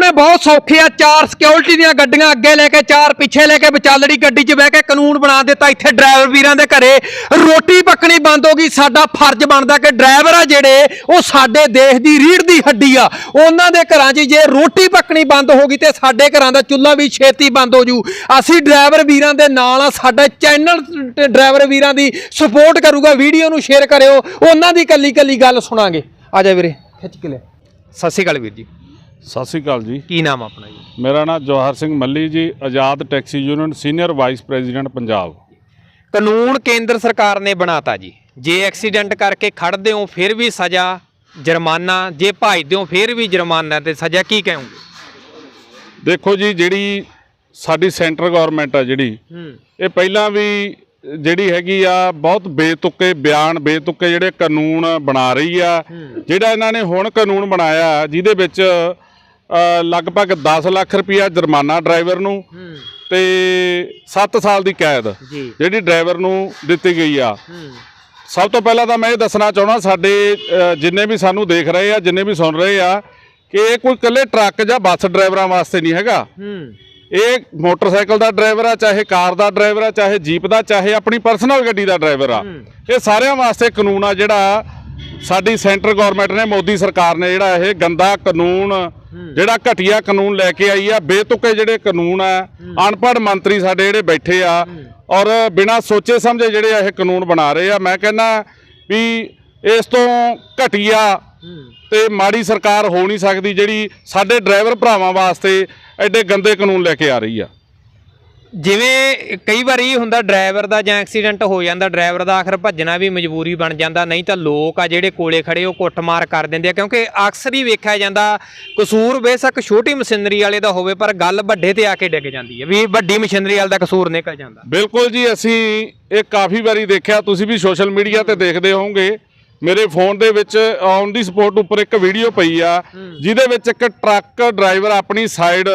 ਬਣਾਉਣੇ ਬਹੁਤ ਸੌਖੇ ਆ, ਚਾਰ ਸਿਕਿਉਰਿਟੀ ਦੀਆਂ ਗੱਡੀਆਂ ਅੱਗੇ ਲੈ ਕੇ, ਚਾਰ ਪਿੱਛੇ ਲੈ ਕੇ ਵਿਚਾਲੜੀ ਗੱਡੀ 'ਚ ਬਹਿ ਕੇ ਕਾਨੂੰਨ ਬਣਾ ਦਿੱਤਾ। ਇੱਥੇ ਡਰਾਈਵਰ ਵੀਰਾਂ ਦੇ ਘਰੇ ਰੋਟੀ ਪੱਕਣੀ ਬੰਦ ਹੋ ਗਈ। ਸਾਡਾ ਫਰਜ਼ ਬਣਦਾ ਕਿ ਡਰਾਈਵਰ ਆ ਜਿਹੜੇ, ਉਹ ਸਾਡੇ ਦੇਸ਼ ਦੀ ਰੀੜ ਦੀ ਹੱਡੀ ਆ। ਉਹਨਾਂ ਦੇ ਘਰਾਂ 'ਚ ਜੇ ਰੋਟੀ ਪੱਕਣੀ ਬੰਦ ਹੋ ਗਈ ਤੇ ਸਾਡੇ ਘਰਾਂ ਦਾ ਚੁੱਲ੍ਹਾ ਵੀ ਛੇਤੀ ਬੰਦ ਹੋ ਜੂ। ਅਸੀਂ ਡਰਾਈਵਰ ਵੀਰਾਂ ਦੇ ਨਾਲ ਆ, ਸਾਡਾ ਚੈਨਲ ਡਰਾਈਵਰ ਵੀਰਾਂ ਦੀ ਸਪੋਰਟ ਕਰੂਗਾ। ਵੀਡੀਓ ਨੂੰ ਸ਼ੇਅਰ ਕਰਿਓ। ਉਹਨਾਂ ਦੀ ਕੱਲੀ ਕੱਲੀ ਗੱਲ ਸੁਣਾਂਗੇ। ਆ ਜਾ ਵੀਰੇ, ਖਿੱਚ ਕੇ ਲੈ। ਸਤਿ ਸ਼੍ਰੀ ਅਕਾਲ ਵੀਰ ਜੀ। ਸਤਿ ਸ਼੍ਰੀ ਅਕਾਲ ਜੀ। ਕੀ ਨਾਮ ਆਪਣਾ ਜੀ? ਮੇਰਾ ਨਾਮ Jawahar Singh Malli ji Azad taxi union senior vice president Punjab. ਕਾਨੂੰਨ ਕੇਂਦਰ ਸਰਕਾਰ ਨੇ ਬਣਾਤਾ ਜੀ। ਜੇ ਐਕਸੀਡੈਂਟ ਕਰਕੇ ਖੜਦੇ ਹੋ ਫਿਰ ਵੀ ਸਜ਼ਾ ਜੁਰਮਾਨਾ। ਜੇ ਭੱਜਦੇ ਹੋ ਫਿਰ ਵੀ ਜੁਰਮਾਨਾ ਤੇ ਸਜ਼ਾ ਕੀ ਕਹੋਗੇ? ਦੇਖੋ ਜੀ ਜਿਹੜੀ ਸਾਡੀ ਸੈਂਟਰ ਗਵਰਨਮੈਂਟ ਆ ਜਿਹੜੀ ਇਹ ਪਹਿਲਾਂ ਵੀ ਜਿਹੜੀ ਹੈਗੀ ਆ ਬਹੁਤ ਬੇਤੁਕੇ ਬਿਆਨ ਬੇਤੁਕੇ ਜਿਹੜੇ ਕਾਨੂੰਨ ਬਣਾ ਰਹੀ ਆ ਜਿਹੜਾ ਇਹਨਾਂ ਨੇ ਹੁਣ ਕਾਨੂੰਨ ਬਣਾਇਆ ਜਿਹਦੇ ਵਿੱਚ ਲਗਭਗ 10 ਲੱਖ ਰੁਪਇਆ ਜੁਰਮਾਨਾ ਡਰਾਈਵਰ ਨੂੰ ਤੇ 7 ਸਾਲ ਦੀ ਕੈਦ ਜਿਹੜੀ ਡਰਾਈਵਰ ਨੂੰ ਦਿੱਤੀ ਗਈ ਆ। ਸਭ ਤੋਂ ਪਹਿਲਾਂ ਤਾਂ ਮੈਂ ਇਹ ਦੱਸਣਾ ਚਾਹਣਾ ਸਾਡੇ ਜਿੰਨੇ ਵੀ ਸਾਨੂੰ ਦੇਖ ਰਹੇ ਆ ਜਿੰਨੇ ਵੀ ਸੁਣ ਰਹੇ ਆ ਕਿ ਇਹ ਕੋਈ ਇਕੱਲੇ ਟਰੱਕ ਜਾਂ ਬੱਸ ਡਰਾਈਵਰਾਂ ਵਾਸਤੇ ਨਹੀਂ ਹੈਗਾ। ਇਹ ਮੋਟਰਸਾਈਕਲ ਦਾ ਡਰਾਈਵਰ ਆ ਚਾਹੇ ਕਾਰ ਦਾ ਡਰਾਈਵਰ ਆ ਚਾਹੇ ਜੀਪ ਦਾ ਚਾਹੇ ਆਪਣੀ ਪਰਸਨਲ ਗੱਡੀ ਦਾ ਡਰਾਈਵਰ ਆ। ਇਹ ਸਾਰਿਆਂ ਵਾਸਤੇ ਕਾਨੂੰਨ ਆ ਜਿਹੜਾ ਸਾਡੀ ਸੈਂਟਰ ਗਵਰਨਮੈਂਟ ਨੇ ਮੋਦੀ ਸਰਕਾਰ ਨੇ ਜਿਹੜਾ ਇਹ ਗੰਦਾ ਕਾਨੂੰਨ ਜਿਹੜਾ ਘਟੀਆ ਕਾਨੂੰਨ ਲੈ ਕੇ ਆਈ ਆ ਬੇਤੁਕੇ ਜਿਹੜੇ ਕਾਨੂੰਨ ਆ ਅਨਪੜ੍ਹ ਮੰਤਰੀ ਸਾਡੇ ਜਿਹੜੇ ਬੈਠੇ ਆ ਔਰ ਬਿਨਾਂ ਸੋਚੇ ਸਮਝੇ ਜਿਹੜੇ ਆ ਇਹ ਕਾਨੂੰਨ ਬਣਾ ਰਹੇ ਆ ਮੈਂ ਕਹਿੰਦਾ ਵੀ ਇਸ ਤੋਂ ਘਟੀਆ ਤੇ ਮਾੜੀ ਸਰਕਾਰ ਹੋ ਨਹੀਂ ਸਕਦੀ ਜਿਹੜੀ ਸਾਡੇ ਡਰਾਈਵਰ ਭਰਾਵਾਂ ਵਾਸਤੇ ਐਡੇ ਗੰਦੇ ਕਾਨੂੰਨ ਲੈ ਕੇ ਆ ਰਹੀ ਆ। ਜਿਵੇਂ ਕਈ ਵਾਰੀ ਹੁੰਦਾ ਡਰਾਈਵਰ ਦਾ ਜਾਂ ਐਕਸੀਡੈਂਟ ਹੋ ਜਾਂਦਾ, ਡਰਾਈਵਰ ਦਾ ਆਖਰ ਭੱਜਣਾ ਵੀ ਮਜਬੂਰੀ ਬਣ ਜਾਂਦਾ, ਨਹੀਂ ਤਾਂ ਲੋਕ ਆ ਜਿਹੜੇ ਕੋਲੇ ਖੜੇ ਉਹ ਕੁੱਟਮਾਰ ਕਰ ਦਿੰਦੇ ਆ, ਕਿਉਂਕਿ ਅਕਸਰ ਹੀ ਵੇਖਿਆ ਜਾਂਦਾ ਕਸੂਰ ਬੇਸ਼ੱਕ ਛੋਟੀ ਮਸ਼ੀਨਰੀ ਵਾਲੇ ਦਾ ਹੋਵੇ, ਪਰ ਗੱਲ ਵੱਡੇ ਤੇ ਆ ਕੇ ਡਿੱਗ ਜਾਂਦੀ ਹੈ, ਵੀ ਵੱਡੀ ਮਸ਼ੀਨਰੀ ਵਾਲੇ ਦਾ ਕਸੂਰ ਨਿਕਲ ਜਾਂਦਾ। ਬਿਲਕੁਲ ਜੀ, ਅਸੀਂ ਇਹ ਕਾਫੀ ਵਾਰੀ ਦੇਖਿਆ, ਤੁਸੀਂ ਵੀ ਸੋਸ਼ਲ ਮੀਡੀਆ ਤੇ ਦੇਖਦੇ ਹੋਵੋਗੇ ਮੇਰੇ ਫੋਨ ਦੇ ਵਿੱਚ ਔਨ ਦੀ ਸਪੋਰਟ ਉੱਪਰ ਇੱਕ ਵੀਡੀਓ ਪਈ ਆ ਜਿਹਦੇ ਵਿੱਚ ਇੱਕ ਟਰੱਕ ਡਰਾਈਵਰ ਆਪਣੀ ਸਾਈਡ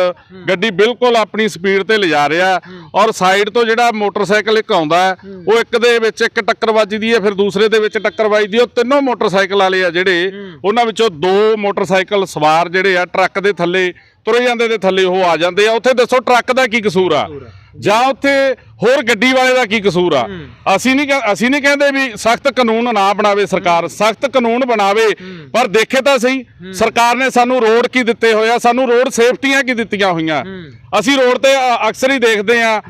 ਗੱਡੀ ਬਿਲਕੁਲ ਆਪਣੀ ਸਪੀਡ ਤੇ ਲਿਜਾ ਰਿਹਾ। ਔਰ ਸਾਈਡ ਤੋਂ ਜਿਹੜਾ ਮੋਟਰਸਾਈਕਲ ਇੱਕ ਆਉਂਦਾ ਉਹ ਇੱਕ ਦੇ ਵਿੱਚ ਇੱਕ ਟੱਕਰ ਵੱਜਦੀ ਹੈ ਫਿਰ ਦੂਸਰੇ ਦੇ ਵਿੱਚ ਟੱਕਰ ਵੱਜਦੀ ਹੈ। ਉਹ ਤਿੰਨੋਂ ਮੋਟਰਸਾਈਕਲ ਵਾਲੇ ਆ ਜਿਹੜੇ ਉਹਨਾਂ ਵਿੱਚੋਂ ਦੋ ਮੋਟਰਸਾਈਕਲ ਸਵਾਰ ਜਿਹੜੇ ਆ ਟਰੱਕ ਦੇ ਥੱਲੇ ਤੁਰੇ ਜਾਂਦੇ ਦੇ ਥੱਲੇ ਉਹ ਆ ਜਾਂਦੇ ਆ। ਉੱਥੇ ਦੱਸੋ ਟਰੱਕ ਦਾ ਕੀ ਕਸੂਰ ਆ। ਜਾਂ ਉੱਥੇ ਹੋਰ ਗੱਡੀ ਵਾਲੇ ਦਾ ਕੀ ਕਸੂਰ ਆ? ਅਸੀਂ ਨਹੀਂ ਅਸੀਂ ਨਹੀਂ ਕਹਿੰਦੇ ਵੀ ਸਖਤ ਕਾਨੂੰਨ ਨਾ ਬਣਾਵੇ ਸਰਕਾਰ। ਸਖਤ ਕਾਨੂੰਨ ਬਣਾਵੇ ਪਰ ਦੇਖੇ ਤਾਂ ਸਹੀ। ਸਰਕਾਰ ਨੇ ਸਾਨੂੰ ਰੋਡ ਕੀ ਦਿੱਤੇ ਹੋਇਆ ਸਾਨੂੰ ਰੋਡ ਸੇਫਟੀਆਂ ਕੀ ਦਿੱਤੀਆਂ ਹੋਈਆਂ? ਅਸੀਂ ਰੋਡ ਤੇ ਅਕਸਰ ਹੀ ਦੇਖਦੇ ਆ।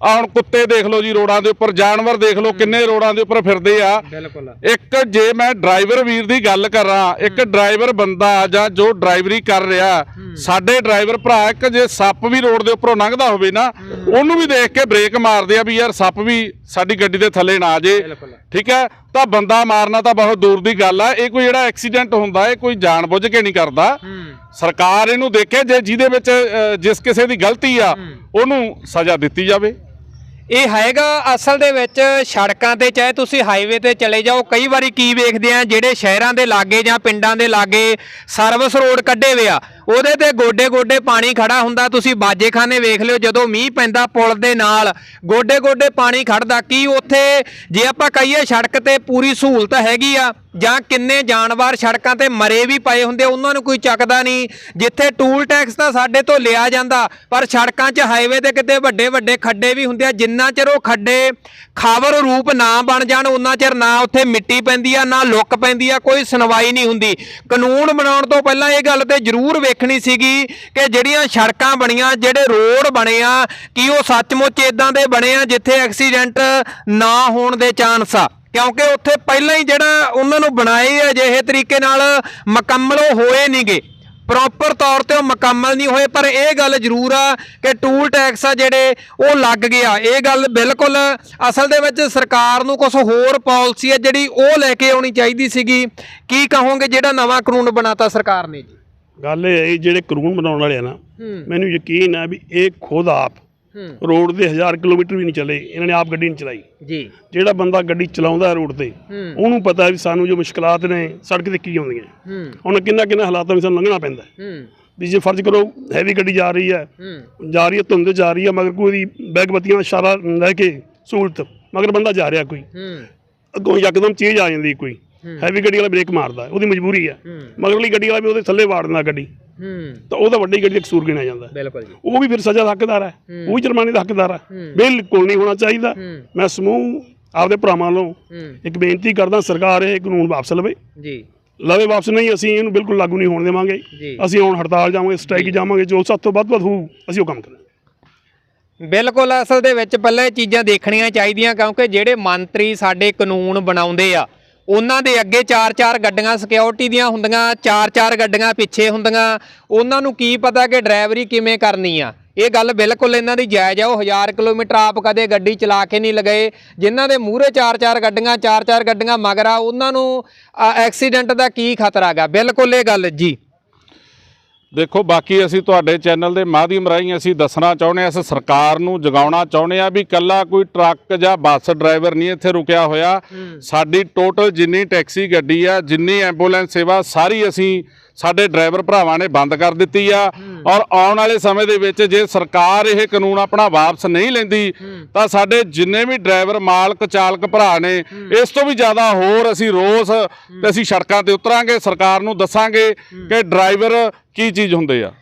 ਆ ਹੁਣ ਕੁੱਤੇ ਦੇਖ ਲਓ ਜੀ ਰੋਡਾਂ ਦੇ ਉੱਪਰ ਜਾਨਵਰ ਦੇਖ ਲਓ ਕਿੰਨੇ ਰੋਡਾਂ ਦੇ ਉੱਪਰ ਫਿਰਦੇ ਆ। ਬਿਲਕੁਲ। ਇੱਕ ਜੇ ਮੈਂ ਡਰਾਈਵਰ ਵੀਰ ਦੀ ਗੱਲ ਕਰਾਂ ਇੱਕ ਡਰਾਈਵਰ ਬੰਦਾ ਜਾਂ ਜੋ ਡਰਾਈਵਰੀ ਕਰ ਰਿਹਾ ਸਾਡੇ ਡਰਾਈਵਰ ਭਰਾ ਇੱਕ ਜੇ ਸੱਪ ਵੀ ਰੋਡ ਦੇ ਉੱਪਰੋਂ ਲੰਘਦਾ ਹੋਵੇ ਨਾ ਉਹਨੂੰ ਵੀ ਦੇਖ ਕੇ ਬ੍ਰੇਕ ਮਾਰਦੇ ਆ ਵੀ ਯਾਰ ਸੱਪ ਵੀ ਸਾਡੀ ਗੱਡੀ ਦੇ ਥੱਲੇ ਨਾ ਆ ਜੇ। ਠੀਕ ਹੈ? ਤਾਂ ਬੰਦਾ ਮਾਰਨਾ ਤਾਂ ਬਹੁਤ ਦੂਰ ਦੀ ਗੱਲ ਆ ਇਹ ਕੋਈ ਜਿਹੜਾ ਐਕਸੀਡੈਂਟ ਹੁੰਦਾ ਇਹ ਕੋਈ ਜਾਣਬੁੱਝ ਕੇ ਨਹੀਂ ਕਰਦਾ। ਸਰਕਾਰ ਇਹਨੂੰ ਦੇਖੇ ਜੇ ਜਿਹਦੇ ਵਿੱਚ ਜਿਸ ਕਿਸੇ ਦੀ ਗਲਤੀ ਆ ਉਹਨੂੰ ਸਜ਼ਾ ਦਿੱਤੀ ਜਾਵੇ। ਇਹ ਹੈਗਾ ਅਸਲ ਦੇ ਵਿੱਚ ਸੜਕਾਂ ਤੇ, ਚਾਹੇ ਤੁਸੀਂ ਹਾਈਵੇ ਤੇ ਚਲੇ ਜਾਓ, ਕਈ ਵਾਰੀ ਕੀ ਵੇਖਦੇ ਆ, ਜਿਹੜੇ ਸ਼ਹਿਰਾਂ ਦੇ ਲਾਗੇ ਜਾਂ ਪਿੰਡਾਂ ਦੇ ਲਾਗੇ ਸਰਵਿਸ ਰੋਡ ਕੱਢੇ ਵੇ ਆ, ਉਹਦੇ ਤੇ ਗੋਡੇ ਗੋਡੇ ਪਾਣੀ ਖੜਾ ਹੁੰਦਾ, ਤੁਸੀਂ ਬਾਜੇਖਾਨੇ ਵੇਖ ਲਿਓ, ਜਦੋਂ ਮੀਂਹ ਪੈਂਦਾ ਪੁਲ ਦੇ ਨਾਲ ਗੋਡੇ ਗੋਡੇ ਪਾਣੀ ਖੜਦਾ, ਕੀ ਉੱਥੇ ਜੇ ਆਪਾਂ ਕਹੀਏ ਸੜਕ ਤੇ ਪੂਰੀ ਸਹੂਲਤ ਹੈਗੀ ਆ ਜਾਂ ਕਿੰਨੇ ਜਾਨਵਰ ਸੜਕਾਂ ਤੇ ਮਰੇ ਵੀ ਪਏ ਹੁੰਦੇ ਉਹਨਾਂ ਨੂੰ ਕੋਈ ਚੱਕਦਾ ਨਹੀਂ। ਜਿੱਥੇ ਟੂਲ ਟੈਕਸ ਤਾਂ ਸਾਡੇ ਤੋਂ ਲਿਆ ਜਾਂਦਾ, ਪਰ ਸੜਕਾਂ 'ਚ ਹਾਈਵੇ ਤੇ ਕਿਤੇ ਵੱਡੇ ਵੱਡੇ ਖੱਡੇ ਵੀ ਹੁੰਦੇ ਆ, ਜਿੰਨਾ ਚਿਰ ਉਹ ਖੱਡੇ ਖਾਵਰ ਰੂਪ ਨਾ ਬਣ ਜਾਣ, ਉਹਨਾਂ ਚਿਰ ਨਾ ਉੱਥੇ ਮਿੱਟੀ ਪੈਂਦੀ ਆ, ਨਾ ਲੁੱਕ ਪੈਂਦੀ ਆ, ਕੋਈ ਸੁਣਵਾਈ ਨਹੀਂ ਹੁੰਦੀ। ਕਾਨੂੰਨ ਬਣਾਉਣ ਤੋਂ ਪਹਿਲਾਂ ਇਹ ਗੱਲ ਤੇ ਜ਼ਰੂਰ ਵੇਖਣੀ ਸੀਗੀ ਕਿ ਜਿਹੜੀਆਂ ਸੜਕਾਂ ਬਣੀਆਂ, ਜਿਹੜੇ ਰੋਡ ਬਣੇ ਆ, ਕੀ ਉਹ ਸੱਚਮੁੱਚ ਇਦਾਂ ਦੇ ਬਣੇ ਆ ਜਿੱਥੇ ਐਕਸੀਡੈਂਟ ਨਾ ਹੋਣ ਦੇ ਚਾਂਸ ਆ। ਕਿਉਂਕਿ ਉੱਥੇ ਪਹਿਲਾਂ ਹੀ ਜਿਹੜਾ ਉਹਨਾਂ ਨੂੰ ਬਣਾਏ ਅਜਿਹੇ ਤਰੀਕੇ ਨਾਲ ਮੁਕੰਮਲ ਉਹ ਹੋਏ ਨਹੀਂਗੇ। ਪ੍ਰੋਪਰ ਤੌਰ ਤੇ ਉਹ ਮੁਕੰਮਲ ਨਹੀਂ ਹੋਏ ਪਰ ਇਹ ਗੱਲ ਜ਼ਰੂਰ ਆ ਕਿ ਟੂਲ ਟੈਕਸ ਆ ਜਿਹੜੇ ਉਹ ਲੱਗ ਗਿਆ। ਇਹ ਗੱਲ ਬਿਲਕੁਲ ਅਸਲ ਦੇ ਵਿੱਚ ਸਰਕਾਰ ਨੂੰ ਕੁਝ ਹੋਰ ਪਾਲਿਸੀ ਹੈ ਜਿਹੜੀ ਉਹ ਲੈ ਕੇ ਆਉਣੀ ਚਾਹੀਦੀ ਸੀਗੀ। ਕੀ ਕਹੋਗੇ ਜਿਹੜਾ ਨਵਾਂ ਕਾਨੂੰਨ ਬਣਾਤਾ ਸਰਕਾਰ ਨੇ ਜੀ? ਗੱਲ ਇਹ ਹੈ ਜਿਹੜੇ ਕਾਨੂੰਨ ਬਣਾਉਣ ਵਾਲੇ ਆ ਨਾ ਮੈਨੂੰ ਯਕੀਨ ਹੈ ਵੀ ਇਹ ਖੁਦ ਆਪ ਰੋਡ ਦੇ 1000 ਕਿਲੋਮੀਟਰ ਵੀ ਨਹੀਂ ਚੱਲੇ ਇਹਨਾਂ ਨੇ ਆਪ ਗੱਡੀ ਨਹੀਂ ਚਲਾਈ। ਜੀ। ਜਿਹੜਾ ਬੰਦਾ ਗੱਡੀ ਚਲਾਉਂਦਾ ਰੋਡ ਤੇ ਉਹਨੂੰ ਪਤਾ ਵੀ ਸਾਨੂੰ ਜੋ ਮੁਸ਼ਕਲਾਤ ਨੇ ਸੜਕ ਤੇ ਕੀ ਆਉਂਦੀਆਂ। ਹੁਣ ਕਿੰਨਾ ਕਿੰਨਾ ਹਾਲਾਤਾਂ ਵਿੱਚ ਸਾਨੂੰ ਲੰਘਣਾ ਪੈਂਦਾ ਵੀ ਜੇ ਫਰਜ਼ ਕਰੋ ਹੈਵੀ ਗੱਡੀ ਜਾ ਰਹੀ ਹੈ ਜਾ ਰਹੀ ਹੈ ਧੁੰਦ ਜਾ ਰਹੀ ਹੈ ਮਗਰ ਕੋਈ ਬੈਗ ਬੱਤੀਆਂ ਦਾ ਇਸ਼ਾਰਾ ਲੈ ਕੇ ਸਹੂਲਤ ਮਗਰ ਬੰਦਾ ਜਾ ਰਿਹਾ ਕੋਈ। ਅੱਗੋਂ ਯਕਦਮ ਚੀਜ਼ ਆ ਜਾਂਦੀ ਕੋਈ। ਹੈਵੀ ਗੱਡੀ ਵਾਲਾ ਬ੍ਰੇਕ ਮਾਰਦਾ ਉਹਦੀ ਮਜਬੂਰੀ ਹੈ। ਮਗਰਲੀ ਗੱਡੀ ਵਾਲਾ ਵੀ ਉਹਦੇ ਥੱਲੇ ਵਾੜ ਦਿੰਦਾ ਗੱਡੀ। ਤਾਂ ਉਹਦਾ ਵੱਡੀ ਗੱਡੀ ਦਾ ਕਸੂਰ ਗਿਣਿਆ ਜਾਂਦਾ। ਬਿਲਕੁਲ ਜੀ। ਉਹ ਵੀ ਫਿਰ ਸਜ਼ਾ ਦਾ ਹੱਕਦਾਰ ਹੈ। ਉਹ ਵੀ ਜੁਰਮਾਨੇ ਦਾ ਹੱਕਦਾਰ ਹੈ। ਬਿਲਕੁਲ ਨਹੀਂ ਹੋਣਾ ਚਾਹੀਦਾ। ਮੈਂ ਸਮੂਹ ਆਪਦੇ ਭਰਾਵਾਂ ਹੂੰ। ਇੱਕ ਬੇਨਤੀ ਕਰਦਾ ਸਰਕਾਰ ਇਹ ਕਾਨੂੰਨ ਵਾਪਸ ਲਵੇ। ਜੀ। ਲਵੇ ਵਾਪਸ ਨਹੀਂ ਅਸੀਂ ਇਹਨੂੰ ਬਿਲਕੁਲ ਲਾਗੂ ਨਹੀਂ ਹੋਣ ਦੇਵਾਂਗੇ। ਅਸੀਂ ਹੁਣ ਹੜਤਾਲ ਜਾਵਾਂਗੇ ਸਟ੍ਰਾਈਕ ਜਾਵਾਂਗੇ ਜੋ ਸਭ ਤੋਂ ਵੱਧ ਵੱਧ ਹੋਊ ਅਸੀਂ ਉਹ ਕੰਮ ਕਰਾਂਗੇ। ਬਿਲਕੁਲ ਅਸਲ ਦੇ ਵਿੱਚ ਪਹਿਲਾਂ ਇਹ ਚੀਜ਼ਾਂ ਦੇਖਣੀਆਂ ਚਾਹੀਦੀਆਂ ਕਿਉਂਕਿ ਜਿਹੜੇ ਮੰਤਰੀ ਸਾਡੇ ਕਾਨੂੰਨ ਬਣਾਉਂਦੇ ਆ ਉਹਨਾਂ ਦੇ ਅੱਗੇ ਚਾਰ ਚਾਰ ਗੱਡੀਆਂ ਸਿਕਿਉਰਿਟੀ ਦੀਆਂ ਹੁੰਦੀਆਂ, ਚਾਰ ਚਾਰ ਗੱਡੀਆਂ ਪਿੱਛੇ ਹੁੰਦੀਆਂ। ਉਹਨਾਂ ਨੂੰ ਕੀ ਪਤਾ ਕਿ ਡਰਾਈਵਰੀ ਕਿਵੇਂ ਕਰਨੀ ਆ? ਇਹ ਗੱਲ ਬਿਲਕੁਲ ਇਹਨਾਂ ਦੀ ਜਾਇਜ਼ ਆ। ਉਹ 1000 ਕਿਲੋਮੀਟਰ ਆਪ ਕਦੇ ਗੱਡੀ ਚਲਾ ਕੇ ਨਹੀਂ ਲਗਾਏ। ਜਿਨ੍ਹਾਂ ਦੇ ਮੂਹਰੇ ਚਾਰ ਚਾਰ ਗੱਡੀਆਂ, ਚਾਰ ਚਾਰ ਗੱਡੀਆਂ ਮਗਰ ਆ, ਉਹਨਾਂ ਨੂੰ ਐਕਸੀਡੈਂਟ ਦਾ ਕੀ ਖਤਰਾ ਗਾ ਬਿਲਕੁਲ ਇਹ ਗੱਲ ਜੀ। ਦੇਖੋ ਬਾਕੀ ਅਸੀਂ ਤੁਹਾਡੇ ਚੈਨਲ ਦੇ ਮਾਧਿਅਮ ਰਾਹੀਂ ਅਸੀਂ ਦੱਸਣਾ ਚਾਹੁੰਦੇ ਹਾਂ ਇਸ ਸਰਕਾਰ ਨੂੰ ਜਗਾਉਣਾ ਚਾਹੁੰਦੇ ਆ ਵੀ ਕੱਲਾ ਕੋਈ ਟਰੱਕ ਜਾਂ ਬੱਸ ਡਰਾਈਵਰ ਨਹੀਂ ਇੱਥੇ ਰੁਕਿਆ ਹੋਇਆ। ਸਾਡੀ ਟੋਟਲ ਜਿੰਨੀ ਟੈਕਸੀ ਗੱਡੀ ਆ ਜਿੰਨੀ ਐਂਬੂਲੈਂਸ ਸੇਵਾ ਸਾਰੀ ਅਸੀਂ ਸਾਡੇ ਡਰਾਈਵਰ ਭਰਾਵਾਂ ਨੇ ਬੰਦ ਕਰ ਦਿੱਤੀ ਆ ਔਰ ਆਉਣ ਵਾਲੇ ਸਮੇਂ ਦੇ ਵਿੱਚ ਜੇ ਸਰਕਾਰ ਇਹ ਕਾਨੂੰਨ ਆਪਣਾ ਵਾਪਸ ਨਹੀਂ ਲੈਂਦੀ ਤਾਂ ਸਾਡੇ ਜਿੰਨੇ ਵੀ ਡਰਾਈਵਰ ਮਾਲਕ ਚਾਲਕ ਭਰਾ ਨੇ ਇਸ ਤੋਂ ਵੀ ਜ਼ਿਆਦਾ ਹੋਰ ਅਸੀਂ ਰੋਸ ਤੇ ਅਸੀਂ ਸੜਕਾਂ ਤੇ ਉਤਰਾਂਗੇ ਸਰਕਾਰ ਨੂੰ ਦੱਸਾਂਗੇ ਕਿ ਡਰਾਈਵਰ ਕੀ ਚੀਜ਼ ਹੁੰਦੇ ਆ।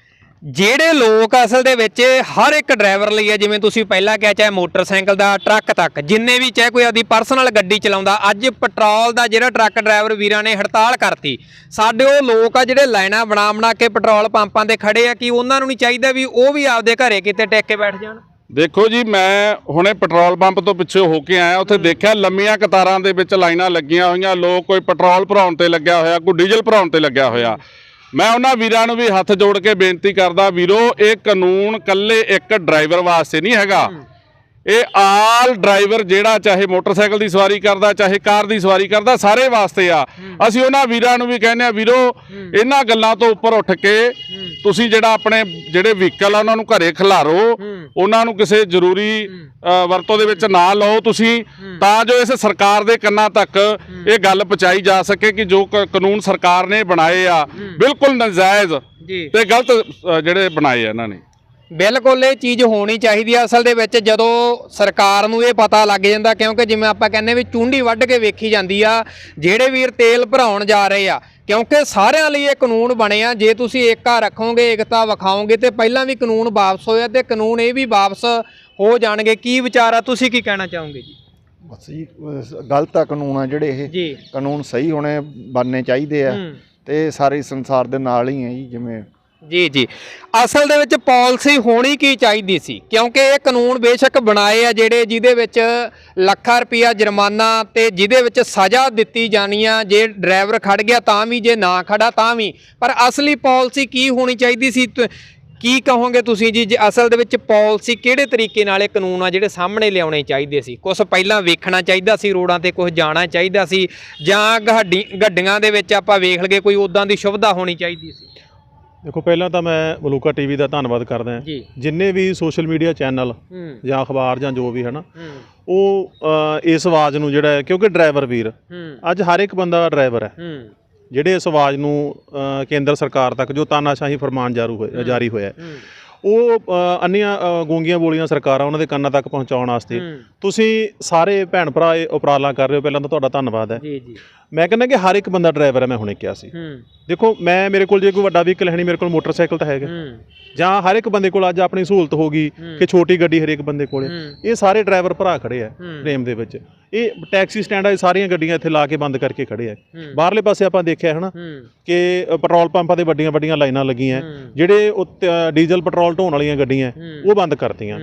ਜਿਹੜੇ ਲੋਕ ਅਸਲ ਦੇ ਵਿੱਚ ਹਰ ਇੱਕ ਡਰਾਈਵਰ ਲਈ ਹੈ ਜਿਵੇਂ ਤੁਸੀਂ ਪਹਿਲਾਂ ਕਿਹਾ ਚਾਹੇ ਮੋਟਰਸਾਈਕਲ ਦਾ ਟਰੱਕ ਤੱਕ ਜਿੰਨੇ ਵੀ ਚਾਹੇ ਕੋਈ ਆਦੀ ਪਰਸਨਲ ਗੱਡੀ ਚਲਾਉਂਦਾ ਅੱਜ ਪੈਟਰੋਲ ਦਾ ਜਿਹੜਾ ਟਰੱਕ ਡਰਾਈਵਰ ਵੀਰਾਂ ਨੇ ਹੜਤਾਲ ਕਰਤੀ ਸਾਡੇ ਉਹ ਲੋਕ ਆ ਜਿਹੜੇ ਲਾਈਨਾਂ ਬਣਾ ਬਣਾ ਕੇ ਪੈਟਰੋਲ ਪੰਪਾਂ ਤੇ ਖੜੇ ਆ ਕਿ ਉਹਨਾਂ ਨੂੰ ਨਹੀਂ ਚਾਹੀਦਾ ਵੀ ਉਹ ਵੀ ਆਪਦੇ ਘਰੇ ਕਿਤੇ ਟਿਕ ਕੇ ਬੈਠ ਜਾਣ? ਦੇਖੋ ਜੀ ਮੈਂ ਹੁਣੇ ਪੈਟਰੋਲ ਪੰਪ ਤੋਂ ਪਿੱਛੇ ਹੋ ਕੇ ਆਇਆ ਉੱਥੇ ਦੇਖਿਆ ਲੰਮੀਆਂ ਕਤਾਰਾਂ ਦੇ ਵਿੱਚ ਲਾਈਨਾਂ ਲੱਗੀਆਂ ਹੋਈਆਂ ਲੋਕ ਕੋਈ ਪੈਟਰੋਲ ਭਰਾਉਣ ਤੇ ਲੱਗਿਆ ਹੋਇਆ ਕੋਈ ਡੀਜ਼ਲ ਭਰਾਉਣ ਤੇ ਲੱਗਿਆ ਹੋਇਆ। ਮੈਂ ਉਹਨਾਂ ਵੀਰਾਂ ਨੂੰ ਵੀ ਹੱਥ ਜੋੜ ਕੇ ਬੇਨਤੀ ਕਰਦਾ, ਵੀਰੋ, ਇਹ ਕਾਨੂੰਨ ਕੱਲੇ ਇੱਕ ਡਰਾਈਵਰ ਵਾਸਤੇ ਨਹੀਂ ਹੈਗਾ। ਇਹ ਆਲ ਡਰਾਈਵਰ ਜਿਹੜਾ ਚਾਹੇ ਮੋਟਰਸਾਈਕਲ ਦੀ ਸਵਾਰੀ ਕਰਦਾ ਚਾਹੇ ਕਾਰ ਦੀ ਸਵਾਰੀ ਕਰਦਾ ਸਾਰੇ ਵਾਸਤੇ ਆ। ਅਸੀਂ ਉਹਨਾਂ ਵੀਰਾਂ ਨੂੰ ਵੀ ਕਹਿੰਦੇ ਆ ਵੀਰੋ ਇਹਨਾਂ ਗੱਲਾਂ ਤੋਂ ਉੱਪਰ ਉੱਠ ਕੇ ਤੁਸੀਂ ਜਿਹੜਾ ਆਪਣੇ ਜਿਹੜੇ ਵਹੀਕਲ ਆ ਉਹਨਾਂ ਨੂੰ ਘਰੇ ਖਿਲਾਰੋ। ਉਹਨਾਂ ਨੂੰ ਕਿਸੇ ਜ਼ਰੂਰੀ ਵਰਤੋਂ ਦੇ ਵਿੱਚ ਨਾ ਲਓ ਤੁਸੀਂ। ਤਾਂ ਜੋ ਇਸ ਸਰਕਾਰ ਦੇ ਕੰਨਾਂ ਤੱਕ ਇਹ ਗੱਲ ਪਹੁੰਚਾਈ ਜਾ ਸਕੇ ਕਿ ਜੋ ਕਾਨੂੰਨ ਸਰਕਾਰ ਨੇ ਬਣਾਏ ਆ ਬਿਲਕੁਲ ਨਜਾਇਜ਼ ਤੇ ਗਲਤ ਜਿਹੜੇ ਬਣਾਏ ਆ ਇਹਨਾਂ ਨੇ। ਬਿਲਕੁਲ ਇਹ ਚੀਜ਼ ਹੋਣੀ ਚਾਹੀਦੀ ਆ ਅਸਲ ਦੇ ਵਿੱਚ ਜਦੋਂ ਸਰਕਾਰ ਨੂੰ ਇਹ ਪਤਾ ਲੱਗ ਜਾਂਦਾ ਕਿਉਂਕਿ ਜਿਵੇਂ ਆਪਾਂ ਕਹਿੰਦੇ ਵੀ ਚੁੰਡੀ ਵੱਢ ਕੇ ਵੇਖੀ ਜਾਂਦੀ ਆ ਜਿਹੜੇ ਵੀਰ ਤੇਲ ਭਰਾਉਣ ਜਾ ਰਹੇ ਆ ਕਿਉਂਕਿ ਸਾਰਿਆਂ ਲਈ ਇਹ ਕਾਨੂੰਨ ਬਣੇ ਆ ਜੇ ਤੁਸੀਂ ਏਕਾ ਰੱਖੋਗੇ ਏਕਤਾ ਵਿਖਾਓਗੇ ਤੇ ਪਹਿਲਾਂ ਵੀ ਕਾਨੂੰਨ ਵਾਪਸ ਹੋਇਆ ਤੇ ਕਾਨੂੰਨ ਇਹ ਵੀ ਵਾਪਸ ਹੋ ਜਾਣਗੇ। ਕੀ ਵਿਚਾਰ ਆ ਤੁਸੀਂ ਕੀ ਕਹਿਣਾ ਚਾਹੋਗੇ ਜੀ? ਬਸ ਜੀ ਗਲਤ ਆ ਕਾਨੂੰਨ ਆ ਜਿਹੜੇ ਇਹ। ਜੀ। ਕਾਨੂੰਨ ਸਹੀ ਹੋਣੇ ਬਣਨੇ ਚਾਹੀਦੇ ਆ ਹੂੰ। ਤੇ ਸਾਰੇ ਸੰਸਾਰ ਦੇ ਨਾਲ ਹੀ ਆ ਜੀ ਜਿਵੇਂ ਜੀ ਜੀ। ਅਸਲ ਦੇ ਵਿੱਚ ਪਾਲਿਸੀ ਹੋਣੀ ਕੀ ਚਾਹੀਦੀ ਸੀ? ਕਿਉਂਕਿ ਇਹ ਕਾਨੂੰਨ ਬੇਸ਼ੱਕ ਬਣਾਏ ਆ ਜਿਹੜੇ ਜਿਹਦੇ ਵਿੱਚ ਲੱਖਾਂ ਰੁਪਇਆ ਜੁਰਮਾਨਾ ਤੇ ਜਿਹਦੇ ਵਿੱਚ ਸਜ਼ਾ ਦਿੱਤੀ ਜਾਣੀ ਆ। ਜੇ ਡਰਾਈਵਰ ਖੜ ਗਿਆ ਤਾਂ ਵੀ, ਜੇ ਨਾ ਖੜਾ ਤਾਂ ਵੀ। ਪਰ ਅਸਲੀ ਪਾਲਿਸੀ ਕੀ ਹੋਣੀ ਚਾਹੀਦੀ ਸੀ? ਤ- ਕੀ ਕਹੋਗੇ ਤੁਸੀਂ ਜੀ? ਜੇ ਅਸਲ ਦੇ ਵਿੱਚ ਪਾਲਿਸੀ ਕਿਹੜੇ ਤਰੀਕੇ ਨਾਲ ਇਹ ਕਾਨੂੰਨ ਆ ਜਿਹੜੇ ਸਾਹਮਣੇ ਲਿਆਉਣੇ ਚਾਹੀਦੇ ਸੀ? ਕੁਝ ਪਹਿਲਾਂ ਵੇਖਣਾ ਚਾਹੀਦਾ ਸੀ ਰੋਡਾਂ ਤੇ ਕੁਝ ਜਾਣਾ ਚਾਹੀਦਾ ਸੀ। ਜਾਂ ਗੱਡੀ, ਗੱਡੀਆਂ ਦੇ ਵਿੱਚ ਆਪਾਂ ਵੇਖ ਲਗੇ ਕੋਈ ਉਦਾਂ ਦੀ ਸੁਵਿਧਾ ਹੋਣੀ ਚਾਹੀਦੀ ਸੀ? ਦੇਖੋ ਪਹਿਲਾਂ ਤਾਂ ਮੈਂ ਮਲੂਕਾ ਟੀਵੀ ਦਾ ਧੰਨਵਾਦ ਕਰਦਾ ਹਾਂ। ਜੀ। ਜਿੰਨੇ ਵੀ ਸੋਸ਼ਲ ਮੀਡੀਆ ਚੈਨਲ ਹੂੰ। ਜਾਂ ਅਖਬਾਰ ਜਾਂ ਜੋ ਵੀ ਹੈ ਨਾ ਹੂੰ। ਉਹ ਅ, ਇਸ ਆਵਾਜ਼ ਨੂੰ ਜਿਹੜਾ ਹੈ ਕਿਉਂਕਿ ਡਰਾਈਵਰ ਵੀਰ ਹੂੰ। ਅੱਜ ਹਰ ਇੱਕ ਬੰਦਾ ਡਰਾਈਵਰ ਹੈ। ਹੂੰ। ਜਿਹੜੇ ਇਸ ਆਵਾਜ਼ ਨੂੰ ਅ, ਕੇਂਦਰ ਸਰਕਾਰ ਤੱਕ ਜੋ ਤਾਨਾਸ਼ਾਹੀ ਫਰਮਾਨ ਜਾਰੂ ਹੋਇਆ ਜਾਰੀ ਹੋਇਆ ਹੈ, ਹੂੰ। ਉਹ ਅੰਨੀਆਂ ਗੂੰਗੀਆਂ ਬੋਲੀਆਂ ਸਰਕਾਰਾਂ ਉਹਨਾਂ ਦੇ ਕੰਨਾਂ ਤੱਕ ਪਹੁੰਚਾਉਣ ਵਾਸਤੇ। ਤੁਸੀਂ ਸਾਰੇ ਭੈਣ ਭਰਾ ਇਹ ਉਪਰਾਲਾ ਕਰ ਰਹੇ ਹੋ ਪਹਿਲਾਂ ਤਾਂ ਤੁਹਾਡਾ ਧੰਨਵਾਦ ਹੈ। ਜੀ ਜੀ। ਮੈਂ ਕਹਿੰਦਾ ਕਿ ਹਰ ਇੱਕ ਬੰਦਾ ਡਰਾਈਵਰ ਹੈ ਮੈਂ ਹੁਣੇ ਕਿਹਾ ਸੀ। ਦੇਖੋ ਮੈਂ ਮੇਰੇ ਕੋਲ ਜੇ ਕੋਈ ਵੱਡਾ ਵਹੀਕਲ ਹੈ ਨਹੀਂ ਮੇਰੇ ਕੋਲ ਮੋਟਰਸਾਈਕਲ ਤਾਂ ਹੈਗਾ। ਜਾਂ ਹਰ ਇੱਕ ਬੰਦੇ ਕੋਲ ਅੱਜ ਆਪਣੀ ਸਹੂਲਤ ਹੋ ਗਈ ਕਿ ਛੋਟੀ ਗੱਡੀ ਹਰੇਕ ਬੰਦੇ ਕੋਲੇ। ਇਹ ਸਾਰੇ ਡਰਾਈਵਰ ਭਰਾ ਖੜੇ ਆ ਹੂੰ। ਫਰੇਮ ਦੇ ਵਿੱਚ। ਇਹ ਟੈਕਸੀ ਸਟੈਂਡ ਆ ਇਹ ਸਾਰੀਆਂ ਗੱਡੀਆਂ ਇੱਥੇ ਲਾ ਕੇ ਬੰਦ ਕਰਕੇ ਖੜੇ ਆ। ਬਾਹਰਲੇ ਪਾਸੇ ਆਪਾਂ ਦੇਖਿਆ ਹੈ ਨਾ ਕਿ ਪੈਟਰੋਲ ਪੰਪਾਂ ਤੇ ਵੱਡੀਆਂ ਵੱਡੀਆਂ ਲਾਈਨਾਂ ਲੱਗੀਆਂ। ਜਿਹੜੇ ਡੀਜ਼ਲ ਪੈਟਰੋਲ ਢੋਣ ਵਾਲੀਆਂ ਗੱਡੀਆਂ। ਉਹ ਬੰਦ ਕਰਤੀਆਂ।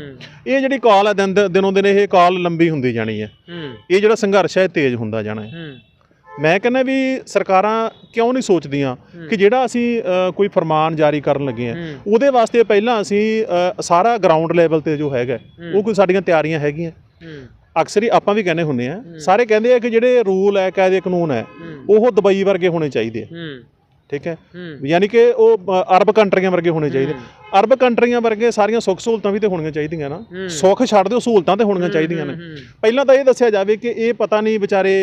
ਇਹ ਜਿਹੜੀ ਕਾਲ ਹੈ ਦਿਨ ਦਿਨੋਂ ਦਿਨ ਇਹ ਕਾਲ ਲੰਬੀ ਹੁੰਦੀ ਜਾਣੀ ਹੈ। ਇਹ ਜਿਹੜਾ ਸੰਘਰਸ਼ ਹੈ ਤੇਜ਼ ਹੁੰਦਾ ਜਾਣਾ ਹੈ। ਮੈਂ ਕਹਿੰਦਾ ਵੀ ਸਰਕਾਰਾਂ ਕਿਉਂ ਨਹੀਂ ਸੋਚਦੀਆਂ ਕਿ ਜਿਹੜਾ ਅਸੀਂ ਕੋਈ ਫਰਮਾਨ ਜਾਰੀ ਕਰਨ ਲੱਗੇ ਆ। ਉਹਦੇ ਵਾਸਤੇ ਪਹਿਲਾਂ ਅਸੀਂ ਸਾਰਾ ਗਰਾਊਂਡ ਲੈਵਲ ਤੇ ਜੋ ਹੈਗਾ ਉਹ ਕੋਈ ਸਾਡੀਆਂ ਤਿਆਰੀਆਂ ਹੈਗੀਆਂ। ਅਕਸਰ ਹੀ ਆਪਾਂ ਵੀ ਕਹਿੰਦੇ ਹੁੰਦੇ ਆ ਸਾਰੇ ਕਹਿੰਦੇ ਆ ਕਿ ਜਿਹੜੇ ਰੂਲ ਹੈ ਕਾਇਦੇ ਕਾਨੂੰਨ ਹੈ ਉਹ ਦੁਬਈ ਵਰਗੇ ਹੋਣੇ ਚਾਹੀਦੇ ਆ। ਹੂੰ। ਠੀਕ ਹੈ? ਯਾਨੀ ਕਿ ਉਹ ਅਰਬ ਕੰਟਰੀਆਂ ਵਰਗੇ ਹੋਣੇ ਚਾਹੀਦੇ ਅਰਬ ਕੰਟਰੀਆਂ ਵਰਗੇ ਸਾਰੀਆਂ ਸੁੱਖ ਸਹੂਲਤਾਂ ਵੀ ਤੇ ਹੋਣੀਆਂ ਚਾਹੀਦੀਆਂ ਨਾ। ਸੁੱਖ ਛੱਡ ਦਿਓ ਸਹੂਲਤਾਂ ਤੇ ਹੋਣੀਆਂ ਚਾਹੀਦੀਆਂ ਨੇ। ਪਹਿਲਾਂ ਤਾਂ ਇਹ ਦੱਸਿਆ ਜਾਵੇ ਕਿ ਇਹ ਪਤਾ ਨਹੀਂ ਵਿਚਾਰੇ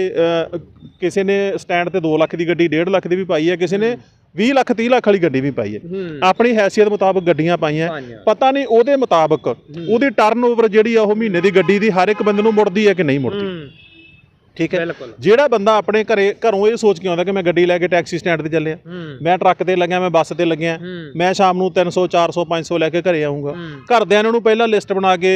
ਕਿਸੇ ਨੇ ਸਟੈਂਡ ਤੇ 2 ਲੱਖ ਦੀ ਗੱਡੀ 1.5 ਲੱਖ ਦੀ ਵੀ ਪਾਈ ਹੈ ਕਿਸੇ ਨੇ 20 ਲੱਖ 30 ਲੱਖ ਵਾਲੀ ਗੱਡੀ ਵੀ ਪਾਈ ਹੈ। ਆਪਣੀ ਹੈਸੀਅਤ ਮੁਤਾਬਕ ਗੱਡੀਆਂ ਪਾਈਆਂ। ਪਤਾ ਨਹੀਂ ਉਹਦੇ ਮੁਤਾਬਕ ਉਹਦੀ ਟਰਨਓਵਰ ਜਿਹੜੀ ਆ ਉਹ ਮਹੀਨੇ ਦੀ ਗੱਡੀ ਦੀ ਹਰ ਇੱਕ ਬੰਦੇ ਨੂੰ ਮੁੜਦੀ ਹੈ ਕਿ ਨਹੀਂ ਮੁੜਦੀ? ਠੀਕ ਹੈ? ਬਿਲਕੁਲ। ਜਿਹੜਾ ਬੰਦਾ ਆਪਣੇ ਘਰੇ ਘਰੋਂ ਇਹ ਸੋਚ ਕੇ ਆਉਂਦਾ ਕਿ ਮੈਂ ਗੱਡੀ ਲੈ ਕੇ ਟੈਕਸੀ ਸਟੈਂਡ ਤੇ ਚੱਲਿਆ ਮੈਂ ਟਰੱਕ ਤੇ ਲੱਗਿਆ ਮੈਂ ਬੱਸ ਤੇ ਲੱਗਿਆ ਮੈਂ ਸ਼ਾਮ ਨੂੰ 300 400 500 ਲੈ ਕੇ ਘਰੇ ਆਉਂਗਾ ਹੂੰ। ਘਰਦਿਆਂ ਨੇ ਉਹਨੂੰ ਪਹਿਲਾਂ ਲਿਸਟ ਬਣਾ ਕੇ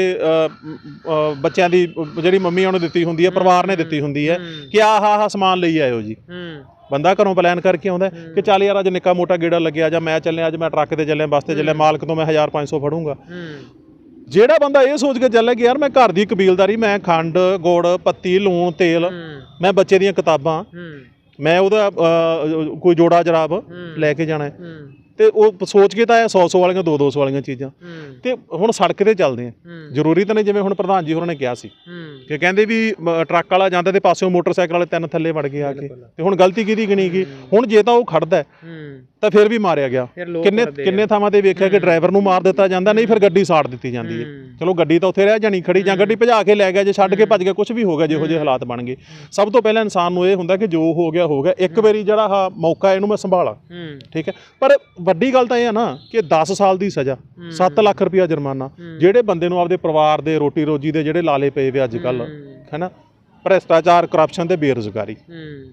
ਬੱਚਿਆਂ ਦੀ ਜਿਹੜੀ ਮੰਮੀ ਉਹਨੂੰ ਦਿੱਤੀ ਹੁੰਦੀ ਹੈ ਪਰਿਵਾਰ ਨੇ ਦਿੱਤੀ ਹੁੰਦੀ ਹੈ। ਕਿ ਆਹ ਆਹ ਸਮਾਨ ਲਈ ਆਇਓ ਜੀ। ਬੰਦਾ ਘਰੋਂ ਪਲਾਨ ਕਰਕੇ ਆਉਂਦਾ ਕਿ ਚੱਲ ਯਾਰ ਅੱਜ ਨਿੱਕਾ ਮੋਟਾ ਗੇੜਾ ਲੱਗਿਆ ਜਾਂ ਮੈਂ ਚੱਲਿਆ ਅੱਜ ਮੈਂ ਟਰੱਕ ਤੇ ਚੱਲਿਆ ਬੱਸ ਤੇ ਚੱਲਿਆ ਮਾਲਕ ਤੋਂ ਮੈਂ 1000 500 ਫੜੂੰਗਾ। ਜਿਹੜਾ ਬੰਦਾ ਇਹ ਸੋਚ ਕੇ ਚੱਲਿਆ ਕਿ ਯਾਰ ਮੈਂ ਘਰ ਦੀ ਕਬੀਲਦਾਰੀ ਮੈਂ ਖੰਡ ਗੁੜ ਪੱਤੀ ਲੂਣ ਤੇਲ ਮੈਂ ਬੱਚੇ ਦੀਆਂ ਕਿਤਾਬਾਂ ਮੈਂ ਉਹਦਾ ਕੋਈ ਜੋੜਾ ਜਰਾਬ ਲੈ ਕੇ ਜਾਣਾ ਤੇ ਉਹ ਸੋਚ ਕੇ ਤਾਂ ਆਇਆ 100 100 ਵਾਲੀਆਂ 2 200 ਵਾਲੀਆਂ ਚੀਜ਼ਾਂ। ਤੇ ਹੁਣ ਸੜਕ ਤੇ ਚੱਲਦੇ ਆ। ਜ਼ਰੂਰੀ ਤਾਂ ਨਹੀਂ ਜਿਵੇਂ ਹੁਣ ਪ੍ਰਧਾਨ ਜੀ ਹੋਰਾਂ ਨੇ ਕਿਹਾ ਸੀ। ਕਿ ਕਹਿੰਦੇ ਵੀ ਟਰੱਕ ਵਾਲਾ ਜਾਂਦਾ ਤੇ ਪਾਸਿਓਂ ਮੋਟਰਸਾਈਕਲ ਵਾਲੇ ਤਿੰਨ ਥੱਲੇ ਵੜ ਗਏ ਆ ਕੇ। ਤੇ ਹੁਣ ਗਲਤੀ ਕਿਹਦੀ ਗਿਣੀ ਗਈ? ਹੁਣ ਜੇ ਤਾਂ ਉਹ ਖੜਦਾ ਤਾਂ ਫਿਰ ਵੀ ਮਾਰਿਆ ਗਿਆ। ਕਿੰਨੇ। ਕਿੰਨੇ ਥਾਵਾਂ ਤੇ ਵੇਖਿਆ ਕਿ ਡਰਾਈਵਰ ਨੂੰ ਮਾਰ ਦਿੱਤਾ ਜਾਂਦਾ ਨਹੀਂ ਫਿਰ ਗੱਡੀ ਸਾੜ ਦਿੱਤੀ ਜਾਂਦੀ ਹੈ। ਚਲੋ ਗੱਡੀ ਤਾਂ ਉੱਥੇ ਰਹਿ ਜਾਣੀ ਖੜੀ ਜਾਂ ਗੱਡੀ ਭਜਾ ਕੇ ਲੈ ਗਿਆ ਜੇ ਛੱਡ ਕੇ ਭੱਜ ਗਿਆ ਕੁਝ ਵੀ ਹੋ ਗਿਆ ਜਿਹੋ ਜਿਹੇ ਹਾਲਾਤ ਬਣ ਗਏ। ਸਭ ਤੋਂ ਪਹਿਲਾਂ ਇਨਸਾਨ ਨੂੰ ਇਹ ਹੁੰਦਾ ਕਿ ਜੋ ਹੋ ਗਿਆ ਹੋ ਗਿਆ। ਇੱਕ ਵਾਰੀ ਜਿਹੜਾ ਮੌਕਾ ਇਹਨੂੰ ਮੈਂ ਸੰਭਾਲਾਂ। ਠੀਕ ਹੈ? ਪਰ ਵੱਡੀ ਗੱਲ ਤਾਂ ਇਹ ਹੈ ਨਾ ਕਿ 10 ਸਾਲ ਦੀ ਸਜ਼ਾ 7 ਲੱਖ ਰੁਪਇਆ ਜੁਰਮਾਨਾ। ਜਿਹੜੇ ਬੰਦੇ ਨੂੰ ਆਪਦੇ ਪਰਿਵਾਰ ਦੇ ਰੋਟੀ ਰੋਜੀ ਦੇ ਜਿਹੜੇ ਲਾਲੇ ਪਏ ਵੇ ਅੱਜ ਕੱਲ ਹੈਨਾ ਭ੍ਰਿਸ਼ਟਾਚਾਰ ਕਰਪਸ਼ਨ ਤੇ ਬੇਰੁਜ਼ਗਾਰੀ।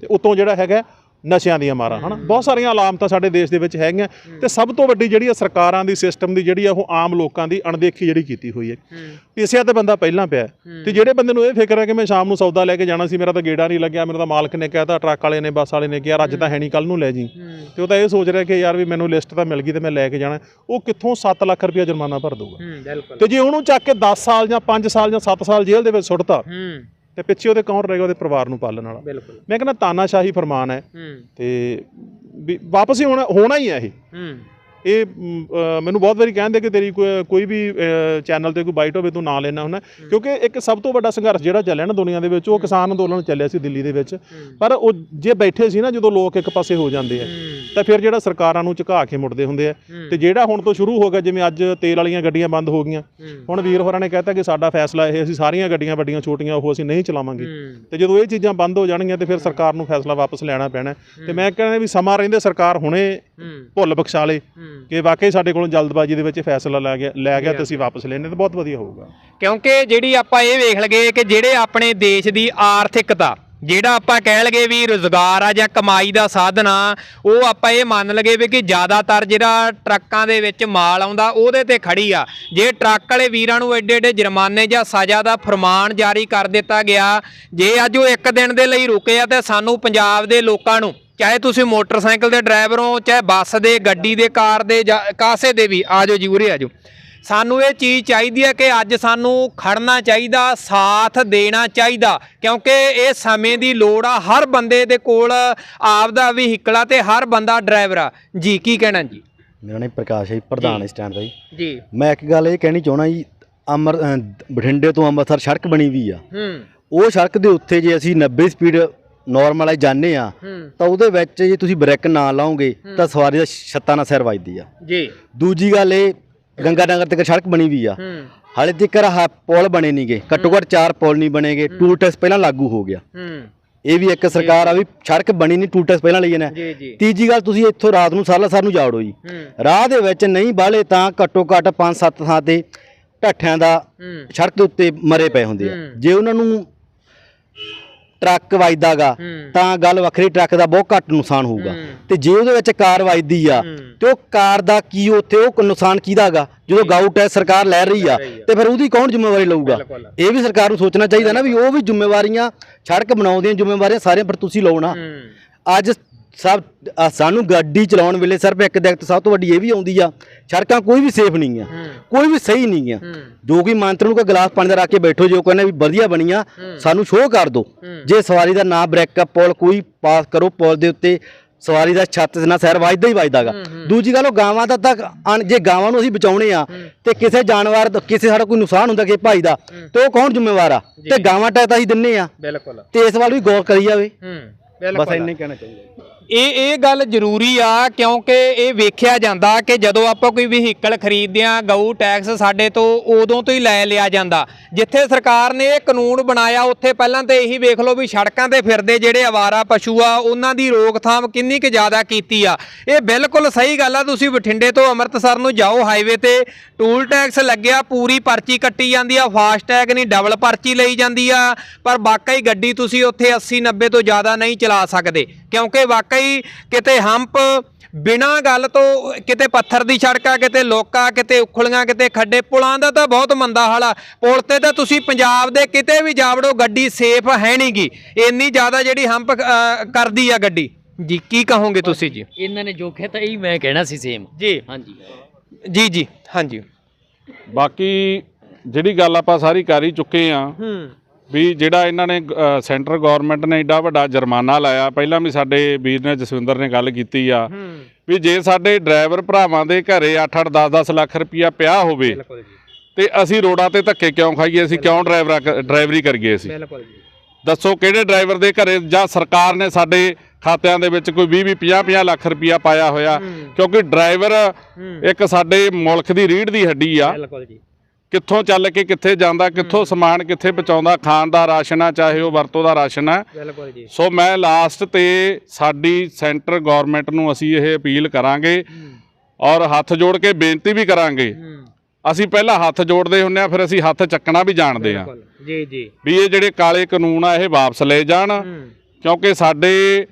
ਤੇ ਉਤੋਂ ਜਿਹੜਾ ਹੈਗਾ ਨਸ਼ਿਆਂ ਦੀਆਂ ਮਾਰਾਂ ਹਨਾ? ਬਹੁਤ ਸਾਰੀਆਂ ਅਲਾਮਤਾਂ ਸਾਡੇ ਦੇਸ਼ ਦੇ ਵਿੱਚ ਹੈਗੀਆਂ ਤੇ ਸਭ ਤੋਂ ਵੱਡੀ ਜਿਹੜੀ ਆ ਸਰਕਾਰਾਂ ਦੀ ਸਿਸਟਮ ਦੀ ਜਿਹੜੀ ਆ ਉਹ ਆਮ ਲੋਕਾਂ ਦੀ ਅਣਦੇਖੀ ਜਿਹੜੀ ਕੀਤੀ ਹੋਈ ਹੈ। ਪਿਸਿਆ ਤੇ ਬੰਦਾ ਪਹਿਲਾਂ ਪਿਆ। ਤੇ ਜਿਹੜੇ ਬੰਦੇ ਨੂੰ ਇਹ ਫਿਕਰ ਹੈ ਕਿ ਮੈਂ ਸ਼ਾਮ ਨੂੰ ਸੌਦਾ ਲੈ ਕੇ ਜਾਣਾ ਸੀ ਮੇਰਾ ਤਾਂ ਗੇੜਾ ਨਹੀਂ ਲੱਗਿਆ ਮੇਰਾ ਤਾਂ ਮਾਲਕ ਨੇ ਕਹਿਤਾ ਟਰੱਕ ਵਾਲੇ ਨੇ ਬੱਸ ਵਾਲੇ ਨੇ ਕਿਹਾ ਅੱਜ ਤਾਂ ਹੈ। ਨਹੀਂ ਕੱਲ ਨੂੰ ਲੈ ਜੀ। ਤੇ ਉਹ ਤਾਂ ਇਹ ਸੋਚ ਰਿਹਾ ਕਿ ਯਾਰ ਵੀ ਮੈਨੂੰ ਲਿਸਟ ਤਾਂ ਮਿਲ ਗਈ ਤੇ ਮੈਂ ਲੈ ਕੇ ਜਾਣਾ ਉਹ ਕਿੱਥੋਂ 7 ਲੱਖ ਰੁਪਇਆ ਜੁਰਮਾਨਾ ਭਰ ਦਊਗਾ? ਤੇ ਜੇ ਉਹਨੂੰ ਚੱਕ ਕੇ 10 ਸਾਲ ਜਾਂ 5 ਸਾਲ ਜਾਂ 7 ਸਾਲ ਜੇਲ੍ਹ ਦੇ ਵਿੱਚ ਸੁੱਟਤਾ ਤੇ ਪਿੱਛੇ ਉਹਦੇ ਕੌਣ ਰਹੇਗਾ ਉਹਦੇ ਪਰਿਵਾਰ ਨੂੰ ਪਾਲਣ ਵਾਲਾ? ਬਿਲਕੁਲ। ਮੈਂ ਕਹਿੰਦਾ ਤਾਨਾਸ਼ਾਹੀ ਫਰਮਾਨ ਹੈ ਤੇ ਵੀ ਵਾਪਸ ਹੀ ਹੋਣਾ ਹੋਣਾ ਹੀ ਹੈ ਇਹ। ਹੂੰ। ਇਹ ਮੈਨੂੰ ਬਹੁਤ ਵਾਰੀ ਕਹਿੰਦੇ ਕਿ ਤੇਰੀ ਕੋਈ- ਵੀ ਚੈਨਲ ਤੇ ਕੋਈ ਬਾਈਟ ਹੋਵੇ ਤੂੰ ਨਾਂ ਲੈਣਾ ਹੁੰਦਾ। ਕਿਉਂਕਿ ਇੱਕ ਸਭ ਤੋਂ ਵੱਡਾ ਸੰਘਰਸ਼ ਜਿਹੜਾ ਚੱਲਿਆ ਨਾ ਦੁਨੀਆ ਦੇ ਵਿੱਚ ਉਹ ਕਿਸਾਨ ਅੰਦੋਲਨ ਚੱਲਿਆ ਸੀ ਦਿੱਲੀ ਦੇ ਵਿੱਚ। ਪਰ ਉਹ ਜੇ ਬੈਠੇ ਸੀ ਨਾ ਜਦੋਂ ਲੋਕ ਇੱਕ ਪਾਸੇ ਹੋ ਜਾਂਦੇ ਆ ਤਾਂ ਫਿਰ ਜਿਹੜਾ ਸਰਕਾਰਾਂ ਨੂੰ ਝੁਕਾ ਕੇ ਮੁੜਦੇ ਹੁੰਦੇ ਆ। ਤੇ ਜਿਹੜਾ ਹੁਣ ਤੋਂ ਸ਼ੁਰੂ ਹੋ ਗਿਆ ਜਿਵੇਂ ਅੱਜ ਤੇਲ ਵਾਲੀਆਂ ਗੱਡੀਆਂ ਬੰਦ ਹੋ ਗਈਆਂ। ਹੁਣ ਵੀਰ ਹੋਰਾਂ ਨੇ ਕਹਿਤਾ ਕਿ ਸਾਡਾ ਫੈਸਲਾ ਇਹ ਅਸੀਂ ਸਾਰੀਆਂ ਗੱਡੀਆਂ ਵੱਡੀਆਂ ਛੋਟੀਆਂ ਉਹ ਅਸੀਂ ਨਹੀਂ ਚਲਾਵਾਂਗੇ। ਤੇ ਜਦੋਂ ਇਹ ਚੀਜ਼ਾਂ ਬੰਦ ਹੋ ਜਾਣਗੀਆਂ ਤੇ ਫਿਰ ਸਰਕਾਰ ਨੂੰ ਫੈਸਲਾ ਵਾਪਸ ਲੈਣਾ ਪੈਣਾ। ਤੇ ਮੈਂ ਕਹਿੰਦਾ ਵੀ ਸਮਾਂ ਰਹਿੰਦੇ ਸਰਕਾਰ ਹੁਣੇ ਭੁੱਲ ਬਖਸ਼ਾ ਲੇ ਕਿ ਵਾਕਈ ਸਾਡੇ ਕੋਲੋਂ ਜਲਦਬਾਜ਼ੀ ਦੇ ਵਿੱਚ ਫੈਸਲਾ ਲੈ ਗਿਆ ਲੈ ਗਿਆ ਤੇ ਅਸੀਂ ਵਾਪਸ ਲੈਣੇ ਤਾਂ ਬਹੁਤ ਵਧੀਆ ਹੋਊਗਾ। ਕਿਉਂਕਿ ਜਿਹੜੀ ਆਪਾਂ ਇਹ ਵੇਖ ਲਗੇ ਕਿ ਜਿਹੜੇ ਆਪਣੇ ਦੇਸ਼ ਦੀ ਆਰਥਿਕਤਾ ਜਿਹੜਾ ਆਪਾਂ ਕਹਿ ਲਗੇ ਵੀ ਰੋਜ਼ਗਾਰ ਆ ਜਾਂ ਕਮਾਈ ਦਾ ਸਾਧਨ ਆ, ਉਹ ਆਪਾਂ ਇਹ ਮੰਨ ਲਗੇ ਵੀ ਕਿ ਜ਼ਿਆਦਾਤਰ ਜਿਹੜਾ ਟਰੱਕਾਂ ਦੇ ਵਿੱਚ ਮਾਲ ਆਉਂਦਾ, ਉਹਦੇ ਤੇ ਖੜੀ ਆ। ਜੇ ਟਰੱਕ ਵਾਲੇ ਵੀਰਾਂ ਨੂੰ ਐਡੇ ਐਡੇ ਜੁਰਮਾਨੇ ਜਾਂ ਸਜ਼ਾ ਦਾ ਫਰਮਾਨ ਜਾਰੀ ਕਰ ਦਿੱਤਾ ਗਿਆ, ਜੇ ਅੱਜ ਉਹ ਇੱਕ ਦਿਨ ਦੇ ਲਈ ਰੁਕੇ ਆ ਤੇ ਸਾਨੂੰ ਪੰਜਾਬ ਦੇ ਲੋਕਾਂ ਨੂੰ, ਚਾਹੇ ਤੁਸੀਂ ਮੋਟਰਸਾਈਕਲ ਦੇ ਡਰਾਈਵਰ ਹੋ, ਚਾਹੇ ਬੱਸ ਦੇ, ਗੱਡੀ ਦੇ, ਕਾਰ ਦੇ ਜਾਂ ਕਾਸੇ ਦੇ ਵੀ ਆਜੋ ਜੀ, ਉਰੇ ਆਜੋ ਸਾਨੂੰ ਇਹ ਚੀਜ਼ ਚਾਹੀਦੀ ਹੈ ਕਿ ਅੱਜ ਸਾਨੂੰ ਖੜਨਾ ਚਾਹੀਦਾ ਸਾਥ ਦੇਣਾ ਚਾਹੀਦਾ ਕਿਉਂਕਿ ਇਹ ਸਮੇਂ ਦੀ ਲੋੜ ਆ। ਹਰ ਬੰਦੇ ਦੇ ਕੋਲ ਆਪਦਾ ਵਹੀਕਲ ਆ ਤੇ ਹਰ ਬੰਦਾ ਡਰਾਈਵਰ ਆ। ਜੀ ਕੀ ਕਹਿਣਾ ਜੀ? ਮੇਰਾ ਨਾਮ ਪ੍ਰਕਾਸ਼ ਹੈ ਜੀ, ਪ੍ਰਧਾਨ ਸਟੈਂਡ ਦਾ ਜੀ। ਜੀ। ਮੈਂ ਇੱਕ ਗੱਲ ਇਹ ਕਹਿਣੀ ਚਾਹਣਾ ਜੀ ਅਮਰ ਬਠਿੰਡੇ ਤੋਂ ਅੰਮ੍ਰਿਤਸਰ ਸੜਕ ਬਣੀ ਵੀ ਆ। ਹੂੰ। ਉਹ ਸੜਕ ਦੇ ਉੱਤੇ ਜੇ ਅਸੀਂ 90 ਸਪੀਡ ਨਾਰਮਲ ਜਾਂਦੇ ਆ ਹੂੰ। ਤਾਂ ਉਹਦੇ ਵਿੱਚ ਜੇ ਤੁਸੀਂ ਬ੍ਰੇਕ ਨਾ ਲਾਓਗੇ ਤਾਂ ਸਵਾਰੀ ਦਾ ਛੱਤਾਂ ਨਾਲ ਸਿਰ ਵੱਜਦੀ ਆ। ਜੀ। ਦੂਜੀ ਗੱਲ ਇਹ ਗੰਗਾ ਨਗਰ ਤੱਕ ਸੜਕ ਬਣੀ ਵੀ ਆ। ਹੂੰ। ਹਾਲੇ ਤੱਕ ਪੁਲ ਬਣੇ ਨਹੀਂਗੇ ਘੱਟੋ ਘੱਟ ਚਾਰ ਪੁਲ ਨਹੀਂ ਬਣੇਗੇ ਟੂਲ ਟੈਕਸ ਪਹਿਲਾਂ ਲਾਗੂ ਹੋ ਗਿਆ। ਹੂੰ। ਇਹ ਵੀ ਇੱਕ ਸਰਕਾਰ ਆ ਵੀ ਸੜਕ ਬਣੀ ਨਹੀਂ ਟੂਲ ਟੈਕਸ ਪਹਿਲਾਂ ਲਈ ਨੇ ਜੀ ਜੀ। ਤੀਜੀ ਗੱਲ ਤੁਸੀਂ ਇੱਥੋਂ ਰਾਤ ਨੂੰ ਸਾਲਾ ਸਰ ਨੂੰ ਜਾੜੋ ਜੀ। ਹੂੰ। ਰਾਹ ਦੇ ਵਿੱਚ ਨਹੀਂ ਬਾਲੇ ਤਾਂ ਘੱਟੋ ਘੱਟ 5-7 ਥਾਂ ਤੇ ਢੱਠਿਆਂ ਦਾ ਹੂੰ। ਸੜਕ ਦੇ ਉੱਤੇ ਮਰੇ ਪਏ ਹੁੰਦੇ ਆ। ਹੂੰ। ਜੇ ਉਹਨਾਂ ਨੂੰ ਟਰੱਕ ਵੱਜਦਾਗਾ ਹੂੰ। ਤਾਂ ਗੱਲ ਵੱਖਰੀ ਟਰੱਕ ਦਾ ਬਹੁਤ ਘੱਟ ਨੁਕਸਾਨ ਹੋਊਗਾ ਹੂੰ। ਤੇ ਜੇ ਉਹਦੇ ਵਿੱਚ ਕਾਰ ਵੱਜਦੀ ਆ ਹੂੰ। ਤੇ ਉਹ ਕਾਰ ਦਾ ਕੀ ਉੱਥੇ ਉਹ ਨੁਕਸਾਨ ਕਿਹਦਾਗਾ ਜਦੋਂ ਗਾਊ ਟੈਕਸ ਸਰਕਾਰ ਲੈ ਰਹੀ ਆ। ਤੇ ਫਿਰ ਉਹਦੀ ਕੌਣ ਜ਼ਿੰਮੇਵਾਰੀ ਲਊਗਾ। ਇਹ ਵੀ ਸਰਕਾਰ ਨੂੰ ਸੋਚਣਾ ਚਾਹੀਦਾ ਨਾ ਵੀ ਉਹ ਵੀ ਜ਼ਿੰਮੇਵਾਰੀਆਂ ਸੜਕ ਬਣਾਉਣ ਦੀਆਂ ਜ਼ਿੰਮੇਵਾਰੀਆਂ ਸਾਰੀਆਂ ਪਰ ਤੁਸੀਂ ਲਓ ਨਾ ਹੂੰ ਅੱਜ ਸਭ ਸਾਨੂੰ ਗੱਡੀ ਚਲਾਉਣ ਵੇਲੇ ਸਿਰਫ ਇੱਕ ਦਿੱਕਤ ਸਭ ਤੋਂ ਵੱਡੀ ਇਹ ਵੀ ਆਉਂਦੀ ਆ ਸੜਕਾਂ ਕੋਈ ਵੀ ਸੇਫ ਨਹੀਂ ਆ ਕੋਈ ਵੀ ਸਹੀ ਨਹੀਂ ਆ। ਜੋ ਕਿ ਮੰਤਰੀ ਨੂੰ ਕੋਈ ਗਲਾਸ ਪਾਣੀ ਦਾ ਰੱਖ ਕੇ ਬੈਠੋ ਜੋ ਕਹਿੰਦੇ ਵੀ ਵਧੀਆ ਬਣੀ ਆ ਸਾਨੂੰ ਸ਼ੋਅ ਕਰ ਦਿਓ। ਜੇ ਸਵਾਰੀ ਦਾ ਨਾ ਬ੍ਰੇਕਅਪ ਪੁਲ ਕੋਈ ਪਾਸ ਕਰੋ ਪੁਲ ਦੇ ਉੱਤੇ ਸਵਾਰੀ ਦਾ ਛੱਤ ਨਾਲ ਸਿਰ ਵੱਜਦਾ ਹੀ ਵੱਜਦਾਗਾ ਦੂਜੀ ਗੱਲ ਉਹ ਗਾਵਾਂ ਦਾ ਤਾਂ ਅਣ- ਜੇ ਗਾਵਾਂ ਨੂੰ ਅਸੀਂ ਬਚਾਉਣੇ ਆ ਤੇ ਕਿਸੇ ਜਾਨਵਰ ਦਾ ਕਿਸੇ ਸਾਡਾ ਕੋਈ ਨੁਕਸਾਨ ਹੁੰਦਾ ਕਿਸੇ ਭਾਈ ਦਾ ਤੇ ਉਹ ਕੌਣ ਜ਼ਿੰਮੇਵਾਰ ਆ? ਤੇ ਗਾਵਾਂ ਟੈ ਤਾਂ ਅਸੀਂ ਦਿੰਨੇ ਆ। ਬਿਲਕੁਲ। ਤੇ ਇਸ ਵੱਲ ਵੀ ਗੌਰ ਕਰੀ ਜਾਵੇ। ਹੂੰ ਬਸ ਇੰਨੇ ਕਹਿਣਾ ਚਾਹੀਦਾ। ਇਹ ਇਹ ਗੱਲ ਜ਼ਰੂਰੀ ਆ, ਕਿਉਂਕਿ ਇਹ ਵੇਖਿਆ ਜਾਂਦਾ ਕਿ ਜਦੋਂ ਆਪਾਂ ਕੋਈ ਵਹੀਕਲ ਖਰੀਦਦੇ ਆ ਗਊ ਟੈਕਸ ਸਾਡੇ ਤੋਂ ਉਦੋਂ ਤੋਂ ਹੀ ਲੈ ਲਿਆ ਜਾਂਦਾ। ਜਿੱਥੇ ਸਰਕਾਰ ਨੇ ਇਹ ਕਾਨੂੰਨ ਬਣਾਇਆ, ਉੱਥੇ ਪਹਿਲਾਂ ਤੇ ਇਹੀ ਵੇਖ ਲਓ ਵੀ ਸੜਕਾਂ ਤੇ ਫਿਰਦੇ ਜਿਹੜੇ ਆਵਾਰਾ ਪਸ਼ੂ ਆ, ਉਹਨਾਂ ਦੀ ਰੋਕਥਾਮ ਕਿੰਨੀ ਕੁ ਜ਼ਿਆਦਾ ਕੀਤੀ ਆ। ਇਹ ਬਿਲਕੁਲ ਸਹੀ ਗੱਲ ਆ, ਤੁਸੀਂ ਬਠਿੰਡੇ ਤੋਂ ਅੰਮ੍ਰਿਤਸਰ ਨੂੰ ਜਾਓ, ਹਾਈਵੇ ਤੇ ਟੂਲ ਟੈਕਸ ਲੱਗਿਆ, ਪੂਰੀ ਪਰਚੀ ਕੱਟੀ ਜਾਂਦੀ ਆ ਫਾਸਟ ਟੈਗ ਨਹੀਂ, ਡਬਲ ਪਰਚੀ ਲਈ ਜਾਂਦੀ ਆ, ਪਰ ਵਾਕਈ ਗੱਡੀ ਤੁਸੀਂ ਉੱਥੇ 80 90 ਤੋਂ ਜ਼ਿਆਦਾ ਨਹੀਂ ਚਲਾ ਸਕਦੇ, ਕਿਉਂਕਿ ਵਾਕਈ ਕਿਤੇ ਹੰਪ ਬਿਨਾਂ ਗੱਲ ਤੋਂ ਕਿਤੇ ਪੱਥਰ ਦੀ ਸੜਕ ਕਿਤੇ ਲੋਕਾ ਕਿਤੇ ਉਖਲੀਆਂ ਕਿਤੇ ਖੱਡੇ ਪੁਲਾਂ ਦਾ ਤਾਂ ਬਹੁਤ ਮੰਦਾ ਹਾਲ ਆ। ਪੁਲ ਤੇ ਤਾਂ ਤੁਸੀਂ ਪੰਜਾਬ ਦੇ ਕਿਤੇ ਵੀ ਜਾਵੜੋ ਗੱਡੀ ਸੇਫ ਹੈ ਨਹੀਂਗੀ ਇੰਨੀ ਜ਼ਿਆਦਾ ਜਿਹੜੀ ਹੰਪ ਕਰਦੀ ਆ ਗੱਡੀ। ਜੀ ਕੀ ਕਹੋਗੇ ਤੁਸੀਂ ਜੀ? ਇਹਨਾਂ ਨੇ ਜੋ ਕਿਹਾ ਤਾਂ ਇਹੀ ਮੈਂ ਕਹਿਣਾ ਸੀ ਸੇਮ ਜੀ। ਹਾਂਜੀ। ਜੀ ਜੀ ਹਾਂਜੀ। ਬਾਕੀ ਜਿਹੜੀ ਗੱਲ ਆਪਾਂ ਸਾਰੀ ਕਰ ਹੀ ਚੁੱਕੇ ਆ ਹੂੰ। ਵੀ ਜਿਹੜਾ ਇਹਨਾਂ ਨੇ ਸੈਂਟਰ ਗਵਰਨਮੈਂਟ ਨੇ ਏਡਾ ਵੱਡਾ ਜੁਰਮਾਨਾ ਲਾਇਆ। ਪਹਿਲਾਂ ਵੀ ਸਾਡੇ ਵੀਰ ਨੇ ਜਸਵਿੰਦਰ ਨੇ ਗੱਲ ਕੀਤੀ ਆ ਵੀ ਜੇ ਸਾਡੇ ਡਰਾਈਵਰ ਭਰਾਵਾਂ ਦੇ ਘਰੇ 8-8 10-10 ਲੱਖ ਰੁਪਇਆ ਪਿਆ ਹੋਵੇ ਤੇ ਅਸੀਂ ਰੋਡਾਂ ਤੇ ਧੱਕੇ ਕਿਉਂ ਖਾਈਏ? ਅਸੀਂ ਕਿਉਂ ਡਰਾਈਵਰਾ ਡਰਾਈਵਰੀ ਕਰੀਏ ਅਸੀਂ? ਦੱਸੋ ਕਿਹੜੇ ਡਰਾਈਵਰ ਦੇ ਘਰੇ ਜਾਂ ਸਰਕਾਰ ਨੇ ਸਾਡੇ ਖਾਤਿਆਂ ਦੇ ਵਿੱਚ ਕੋਈ 20 20 50 50 ਲੱਖ ਰੁਪਇਆ ਪਾਇਆ ਹੋਇਆ? ਕਿਉਂਕਿ ਡਰਾਈਵਰ ਇੱਕ ਸਾਡੇ ਮੁਲਕ ਦੀ ਰੀੜ ਦੀ ਹੱਡੀ ਆ। ਬਿਲਕੁਲ ਜੀ। ਕਿੱਥੋਂ ਚੱਲ ਕੇ ਕਿੱਥੇ ਜਾਂਦਾ ਕਿੱਥੋਂ ਸਮਾਨ ਕਿੱਥੇ ਪਹੁੰਚਾਉਂਦਾ ਖਾਣ ਦਾ ਰਾਸ਼ਨ ਆ ਚਾਹੇ ਉਹ ਵਰਤੋਂ ਦਾ ਰਾਸ਼ਨ ਆ। ਬਿਲਕੁਲ ਜੀ। ਸੋ ਮੈਂ ਲਾਸਟ ਤੇ ਸਾਡੀ ਸੈਂਟਰ ਗਵਰਨਮੈਂਟ ਨੂੰ ਅਸੀਂ ਇਹ ਅਪੀਲ ਕਰਾਂਗੇ ਔਰ ਹੱਥ ਜੋੜ ਕੇ ਬੇਨਤੀ ਵੀ ਕਰਾਂਗੇ। ਅਸੀਂ ਪਹਿਲਾਂ ਹੱਥ ਜੋੜਦੇ ਹੁੰਨੇ ਆ ਫਿਰ ਅਸੀਂ ਹੱਥ ਚੱਕਣਾ ਵੀ ਜਾਣਦੇ ਆ ਜੀ ਜੀ। ਵੀ ਇਹ ਜਿਹੜੇ ਕਾਲੇ ਕਾਨੂੰਨ ਆ ਇਹ ਵਾਪਸ ਲਏ ਜਾਣ। ਕਿਉਂਕਿ ਸਾਡੇ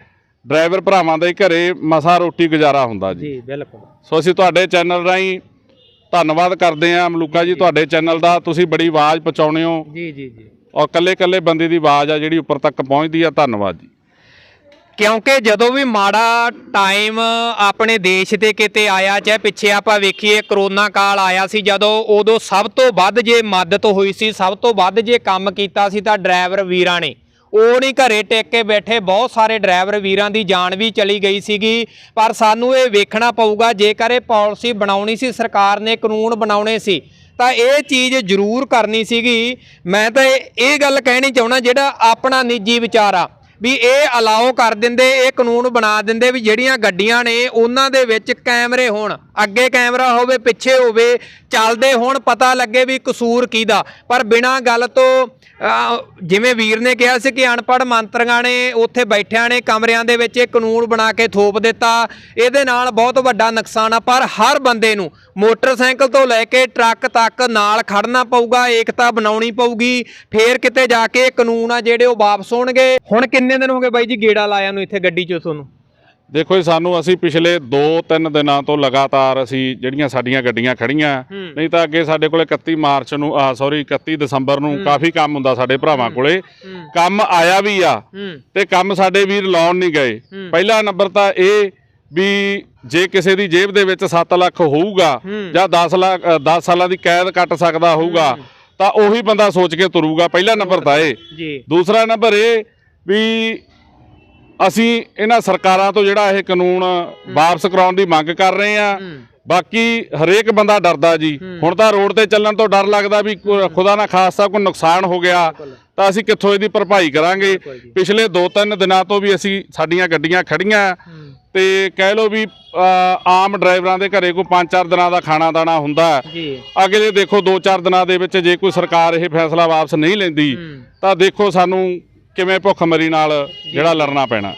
ਡਰਾਈਵਰ ਭਰਾਵਾਂ ਦੇ ਘਰੇ ਮਸਾ ਰੋਟੀ ਗੁਜ਼ਾਰਾ ਹੁੰਦਾ ਜੀ। ਜੀ ਬਿਲਕੁਲ। ਸੋ ਅਸੀਂ ਤੁਹਾਡੇ ਚੈਨਲ ਰਾਹੀਂ ਧੰਨਵਾਦ ਕਰਦੇ ਹਾਂ ਮਲੂਕਾ ਜੀ ਤੁਹਾਡੇ ਚੈਨਲ ਦਾ। ਤੁਸੀਂ ਬੜੀ ਆਵਾਜ਼ ਪਹੁੰਚਾਉਣੇ ਹੋ। ਜੀ ਜੀ ਜੀ। ਔਰ ਕੱਲੇ ਕੱਲੇ ਬੰਦੇ ਦੀ ਆਵਾਜ਼ ਆ ਜਿਹੜੀ ਉੱਪਰ ਤੱਕ ਪਹੁੰਚਦੀ ਆ। ਧੰਨਵਾਦ ਜੀ। ਕਿਉਂਕਿ ਜਦੋਂ ਵੀ ਮਾੜਾ ਟਾਈਮ ਆਪਣੇ ਦੇਸ਼ ਤੇ ਕਿਤੇ ਆਇਆ ਚਾਹੇ ਪਿੱਛੇ ਆਪਾਂ ਵੇਖੀਏ ਕਰੋਨਾ ਕਾਲ ਆਇਆ ਸੀ ਜਦੋਂ ਉਦੋਂ ਸਭ ਤੋਂ ਵੱਧ ਜੇ ਮਦਦ ਹੋਈ ਸੀ ਸਭ ਤੋਂ ਵੱਧ ਜੇ ਕੰਮ ਕੀਤਾ ਸੀ ਤਾਂ ਡਰਾਈਵਰ ਵੀਰਾਂ ਨੇ। ਉਹ ਨਹੀਂ ਘਰੇ ਟੇਕ ਕੇ ਬੈਠੇ। ਬਹੁਤ ਸਾਰੇ ਡਰਾਈਵਰ ਵੀਰਾਂ ਦੀ ਜਾਨ ਵੀ ਚਲੀ ਗਈ ਸੀਗੀ। ਪਰ ਸਾਨੂੰ ਇਹ ਵੇਖਣਾ ਪਊਗਾ, ਜੇਕਰ ਇਹ ਪਾਲਿਸੀ ਬਣਾਉਣੀ ਸੀ, ਸਰਕਾਰ ਨੇ ਕਾਨੂੰਨ ਬਣਾਉਣੇ ਸੀ, ਤਾਂ ਇਹ ਚੀਜ਼ ਜ਼ਰੂਰ ਕਰਨੀ ਸੀਗੀ। ਮੈਂ ਤਾਂ ਇਹ ਇਹ ਗੱਲ ਕਹਿਣੀ ਚਾਹੁੰਦਾ, ਜਿਹੜਾ ਆਪਣਾ ਨਿੱਜੀ ਵਿਚਾਰ ਆ ਵੀ ਇਹ ਅਲਾਓ ਕਰ ਦਿੰਦੇ, ਇਹ ਕਾਨੂੰਨ ਬਣਾ ਦਿੰਦੇ ਵੀ ਜਿਹੜੀਆਂ ਗੱਡੀਆਂ ਨੇ ਉਹਨਾਂ ਦੇ ਵਿੱਚ ਕੈਮਰੇ ਹੋਣ। ਅੱਗੇ ਕੈਮਰਾ ਹੋਵੇ, ਪਿੱਛੇ ਹੋਵੇ, ਚੱਲਦੇ ਹੋਣ, ਪਤਾ ਲੱਗੇ ਵੀ ਕਸੂਰ ਕਿਹਦਾ। ਪਰ ਬਿਨਾਂ ਗੱਲ ਤੋਂ ਜਿਵੇਂ ਵੀਰ ਨੇ ਕਿਹਾ ਸੀ ਕਿ ਅਨਪੜ੍ਹ ਮੰਤਰੀਆਂ ਨੇ ਉੱਥੇ ਬੈਠਿਆਂ ਨੇ ਕਮਰਿਆਂ ਦੇ ਵਿੱਚ ਇਹ ਕਾਨੂੰਨ ਬਣਾ ਕੇ ਥੋਪ ਦਿੱਤਾ, ਇਹਦੇ ਨਾਲ ਬਹੁਤ ਵੱਡਾ ਨੁਕਸਾਨ ਆ, ਪਰ ਹਰ ਬੰਦੇ ਨੂੰ ਮੋਟਰਸਾਈਕਲ ਤੋਂ ਲੈ ਕੇ ਟਰੱਕ ਤੱਕ ਨਾਲ ਖੜਨਾ ਪਊਗਾ, ਏਕਤਾ ਬਣਾਉਣੀ ਪਊਗੀ, ਫੇਰ ਕਿਤੇ ਜਾ ਕੇ ਕਾਨੂੰਨ ਆ ਜਿਹੜੇ ਉਹ ਵਾਪਸ ਹੋਣਗੇ। ਹੁਣ ਕਿੰਨੇ ਦਿਨ ਹੋ ਗਏ ਬਾਈ ਜੀ ਗੇੜਾ ਲਾਇਆ ਨੂੰ ਇੱਥੇ ਗੱਡੀ 'ਚ ਤੁਹਾਨੂੰ? ਦੇਖੋ ਜੀ ਸਾਨੂੰ ਅਸੀਂ ਪਿਛਲੇ 2-3 ਦਿਨਾਂ ਤੋਂ ਲਗਾਤਾਰ ਅਸੀਂ ਜਿਹੜੀਆਂ ਸਾਡੀਆਂ ਗੱਡੀਆਂ ਖੜੀਆਂ ਨਹੀਂ ਤਾਂ ਅੱਗੇ ਸਾਡੇ ਕੋਲੇ 31 ਮਾਰਚ ਨੂੰ ਆ ਸੌਰੀ 31 ਦਸੰਬਰ ਨੂੰ ਕਾਫੀ ਕੰਮ ਹੁੰਦਾ ਸਾਡੇ ਭਰਾਵਾਂ ਕੋਲੇ। ਕੰਮ ਆਇਆ ਵੀ ਆ ਤੇ ਕੰਮ ਸਾਡੇ ਵੀਰ ਲਾਉਣ ਨਹੀਂ ਗਏ। ਪਹਿਲਾ ਨੰਬਰ ਤਾਂ ਇਹ ਵੀ ਜੇ ਕਿਸੇ ਦੀ ਜੇਬ ਦੇ ਵਿੱਚ 7 ਲੱਖ ਹੋਊਗਾ ਜਾਂ 10 ਲੱਖ 10 ਸਾਲਾਂ ਦੀ ਕੈਦ ਕੱਟ ਸਕਦਾ ਹੋਊਗਾ ਤਾਂ ਉਹੀ ਬੰਦਾ ਸੋਚ ਕੇ ਤੁਰੂਗਾ। ਪਹਿਲਾ ਨੰਬਰ ਤਾਂ ਇਹ। ਦੂਸਰਾ ਨੰਬਰ ਇਹ ਵੀ ਅਸੀਂ ਇਹਨਾਂ ਸਰਕਾਰਾਂ ਤੋਂ ਜਿਹੜਾ ਇਹ ਕਾਨੂੰਨ ਵਾਪਸ ਕਰਾਉਣ ਦੀ ਮੰਗ ਕਰ ਰਹੇ ਆ ਬਾਕੀ ਹਰੇਕ ਬੰਦਾ ਡਰਦਾ ਜੀ। ਹੁਣ ਤਾਂ ਰੋਡ ਤੇ ਚੱਲਣ ਤੋਂ ਡਰ ਲੱਗਦਾ ਵੀ ਖੁਦਾ ਨਾ ਖਾਸਤਾ ਕੋਈ ਨੁਕਸਾਨ ਹੋ ਗਿਆ। ਤਾਂ ਅਸੀਂ ਕਿੱਥੋਂ ਇਹਦੀ ਭਰਪਾਈ ਕਰਾਂਗੇ? ਪਿਛਲੇ 2-3 ਦਿਨਾਂ ਤੋਂ ਵੀ ਅਸੀਂ ਸਾਡੀਆਂ ਗੱਡੀਆਂ ਖੜੀਆਂ। ਤੇ ਕਹਿ ਲਓ ਵੀ ਆਮ ਡਰਾਈਵਰਾਂ ਦੇ ਘਰੇ ਕੋਈ 5-4 ਦਿਨਾਂ ਦਾ ਖਾਣਾ ਦਾਣਾ ਹੁੰਦਾ ਅਗਲੇ ਦੇਖੋ 2-4 ਦਿਨਾਂ ਦੇ ਵਿੱਚ ਜੇ ਕੋਈ ਸਰਕਾਰ ਇਹ ਫੈਸਲਾ ਵਾਪਸ ਨਹੀਂ ਲੈਂਦੀ ਤਾਂ ਦੇਖੋ ਸਾਨੂੰ ਕਿਵੇਂ ਭੁੱਖਮਰੀ ਨਾਲ ਜਿਹੜਾ ਲੜਨਾ ਪੈਣਾ?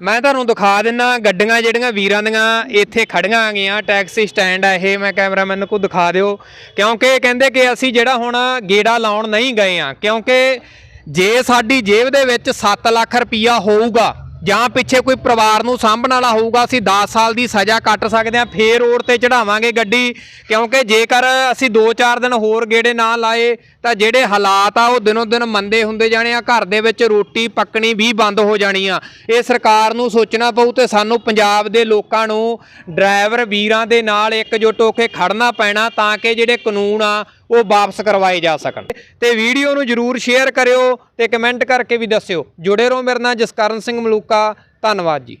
ਮੈਂ ਤੁਹਾਨੂੰ ਦਿਖਾ ਦਿੰਨਾ, ਗੱਡੀਆਂ ਜਿਹੜੀਆਂ ਵੀਰਾਂ ਦੀਆਂ ਇੱਥੇ ਖੜੀਆਂ ਆ ਗਈਆਂ ਟੈਕਸੀ ਸਟੈਂਡ ਆ ਇਹ, ਮੈਂ ਕੈਮਰਾਮੈਨ ਨੂੰ ਕੋ ਦਿਖਾ ਦਿਓ। ਕਿਉਂਕਿ ਕਹਿੰਦੇ ਕਿ ਅਸੀਂ ਜਿਹੜਾ ਹੁਣ ਗੇੜਾ ਲਾਉਣ ਨਹੀਂ ਗਏ ਆ, ਕਿਉਂਕਿ ਜੇ ਸਾਡੀ ਜੇਬ ਦੇ ਵਿੱਚ 7 ਲੱਖ ਰੁਪਈਆ ਹੋਊਗਾ ਜਾਂ ਪਿੱਛੇ ਕੋਈ ਪਰਿਵਾਰ ਨੂੰ ਸਾਂਭਣ ਵਾਲਾ ਹੋਊਗਾ, ਅਸੀਂ 10 ਸਾਲ ਦੀ ਸਜ਼ਾ ਕੱਟ ਸਕਦੇ ਹਾਂ, ਫੇਰ ਰੋਡ ਤੇ ਚੜਾਵਾਂਗੇ ਗੱਡੀ, ਕਿਉਂਕਿ ਜੇਕਰ ਅਸੀਂ 2-4 ਦਿਨ ਹੋਰ ਗੇੜੇ ਨਾ ਲਾਏ, ਤਾਂ ਜਿਹੜੇ ਹਾਲਾਤ ਆ, ਉਹ ਦਿਨੋਂ ਦਿਨ ਮੰਦੇ ਹੁੰਦੇ ਜਾਣੇ ਆ, ਘਰ ਦੇ ਵਿੱਚ ਰੋਟੀ ਪੱਕਣੀ ਵੀ ਬੰਦ ਹੋ ਜਾਣੀ ਆ। ਇਹ ਸਰਕਾਰ ਨੂੰ ਸੋਚਣਾ ਪਊ ਤੇ ਸਾਨੂੰ ਪੰਜਾਬ ਦੇ ਲੋਕਾਂ ਨੂੰ ਡਰਾਈਵਰ ਵੀਰਾਂ ਦੇ ਨਾਲ ਇਕਜੁੱਟ ਹੋ ਕੇ ਖੜਨਾ ਪੈਣਾ, ਤਾਂ ਕਿ ਜਿਹੜੇ ਕਾਨੂੰਨ ਆ ਉਹ ਵਾਪਸ ਕਰਵਾਏ ਜਾ ਸਕਣ। ਤੇ ਵੀਡੀਓ ਨੂੰ ਜਰੂਰ ਸ਼ੇਅਰ ਕਰਿਓ ਤੇ ਕਮੈਂਟ ਕਰਕੇ ਵੀ ਦੱਸਿਓ। ਜੁੜੇ ਰਹੋ ਮੇਰੇ ਨਾਲ ਜਸਕਰਨ ਸਿੰਘ ਮਲੂਕਾ। ਧੰਨਵਾਦ ਜੀ।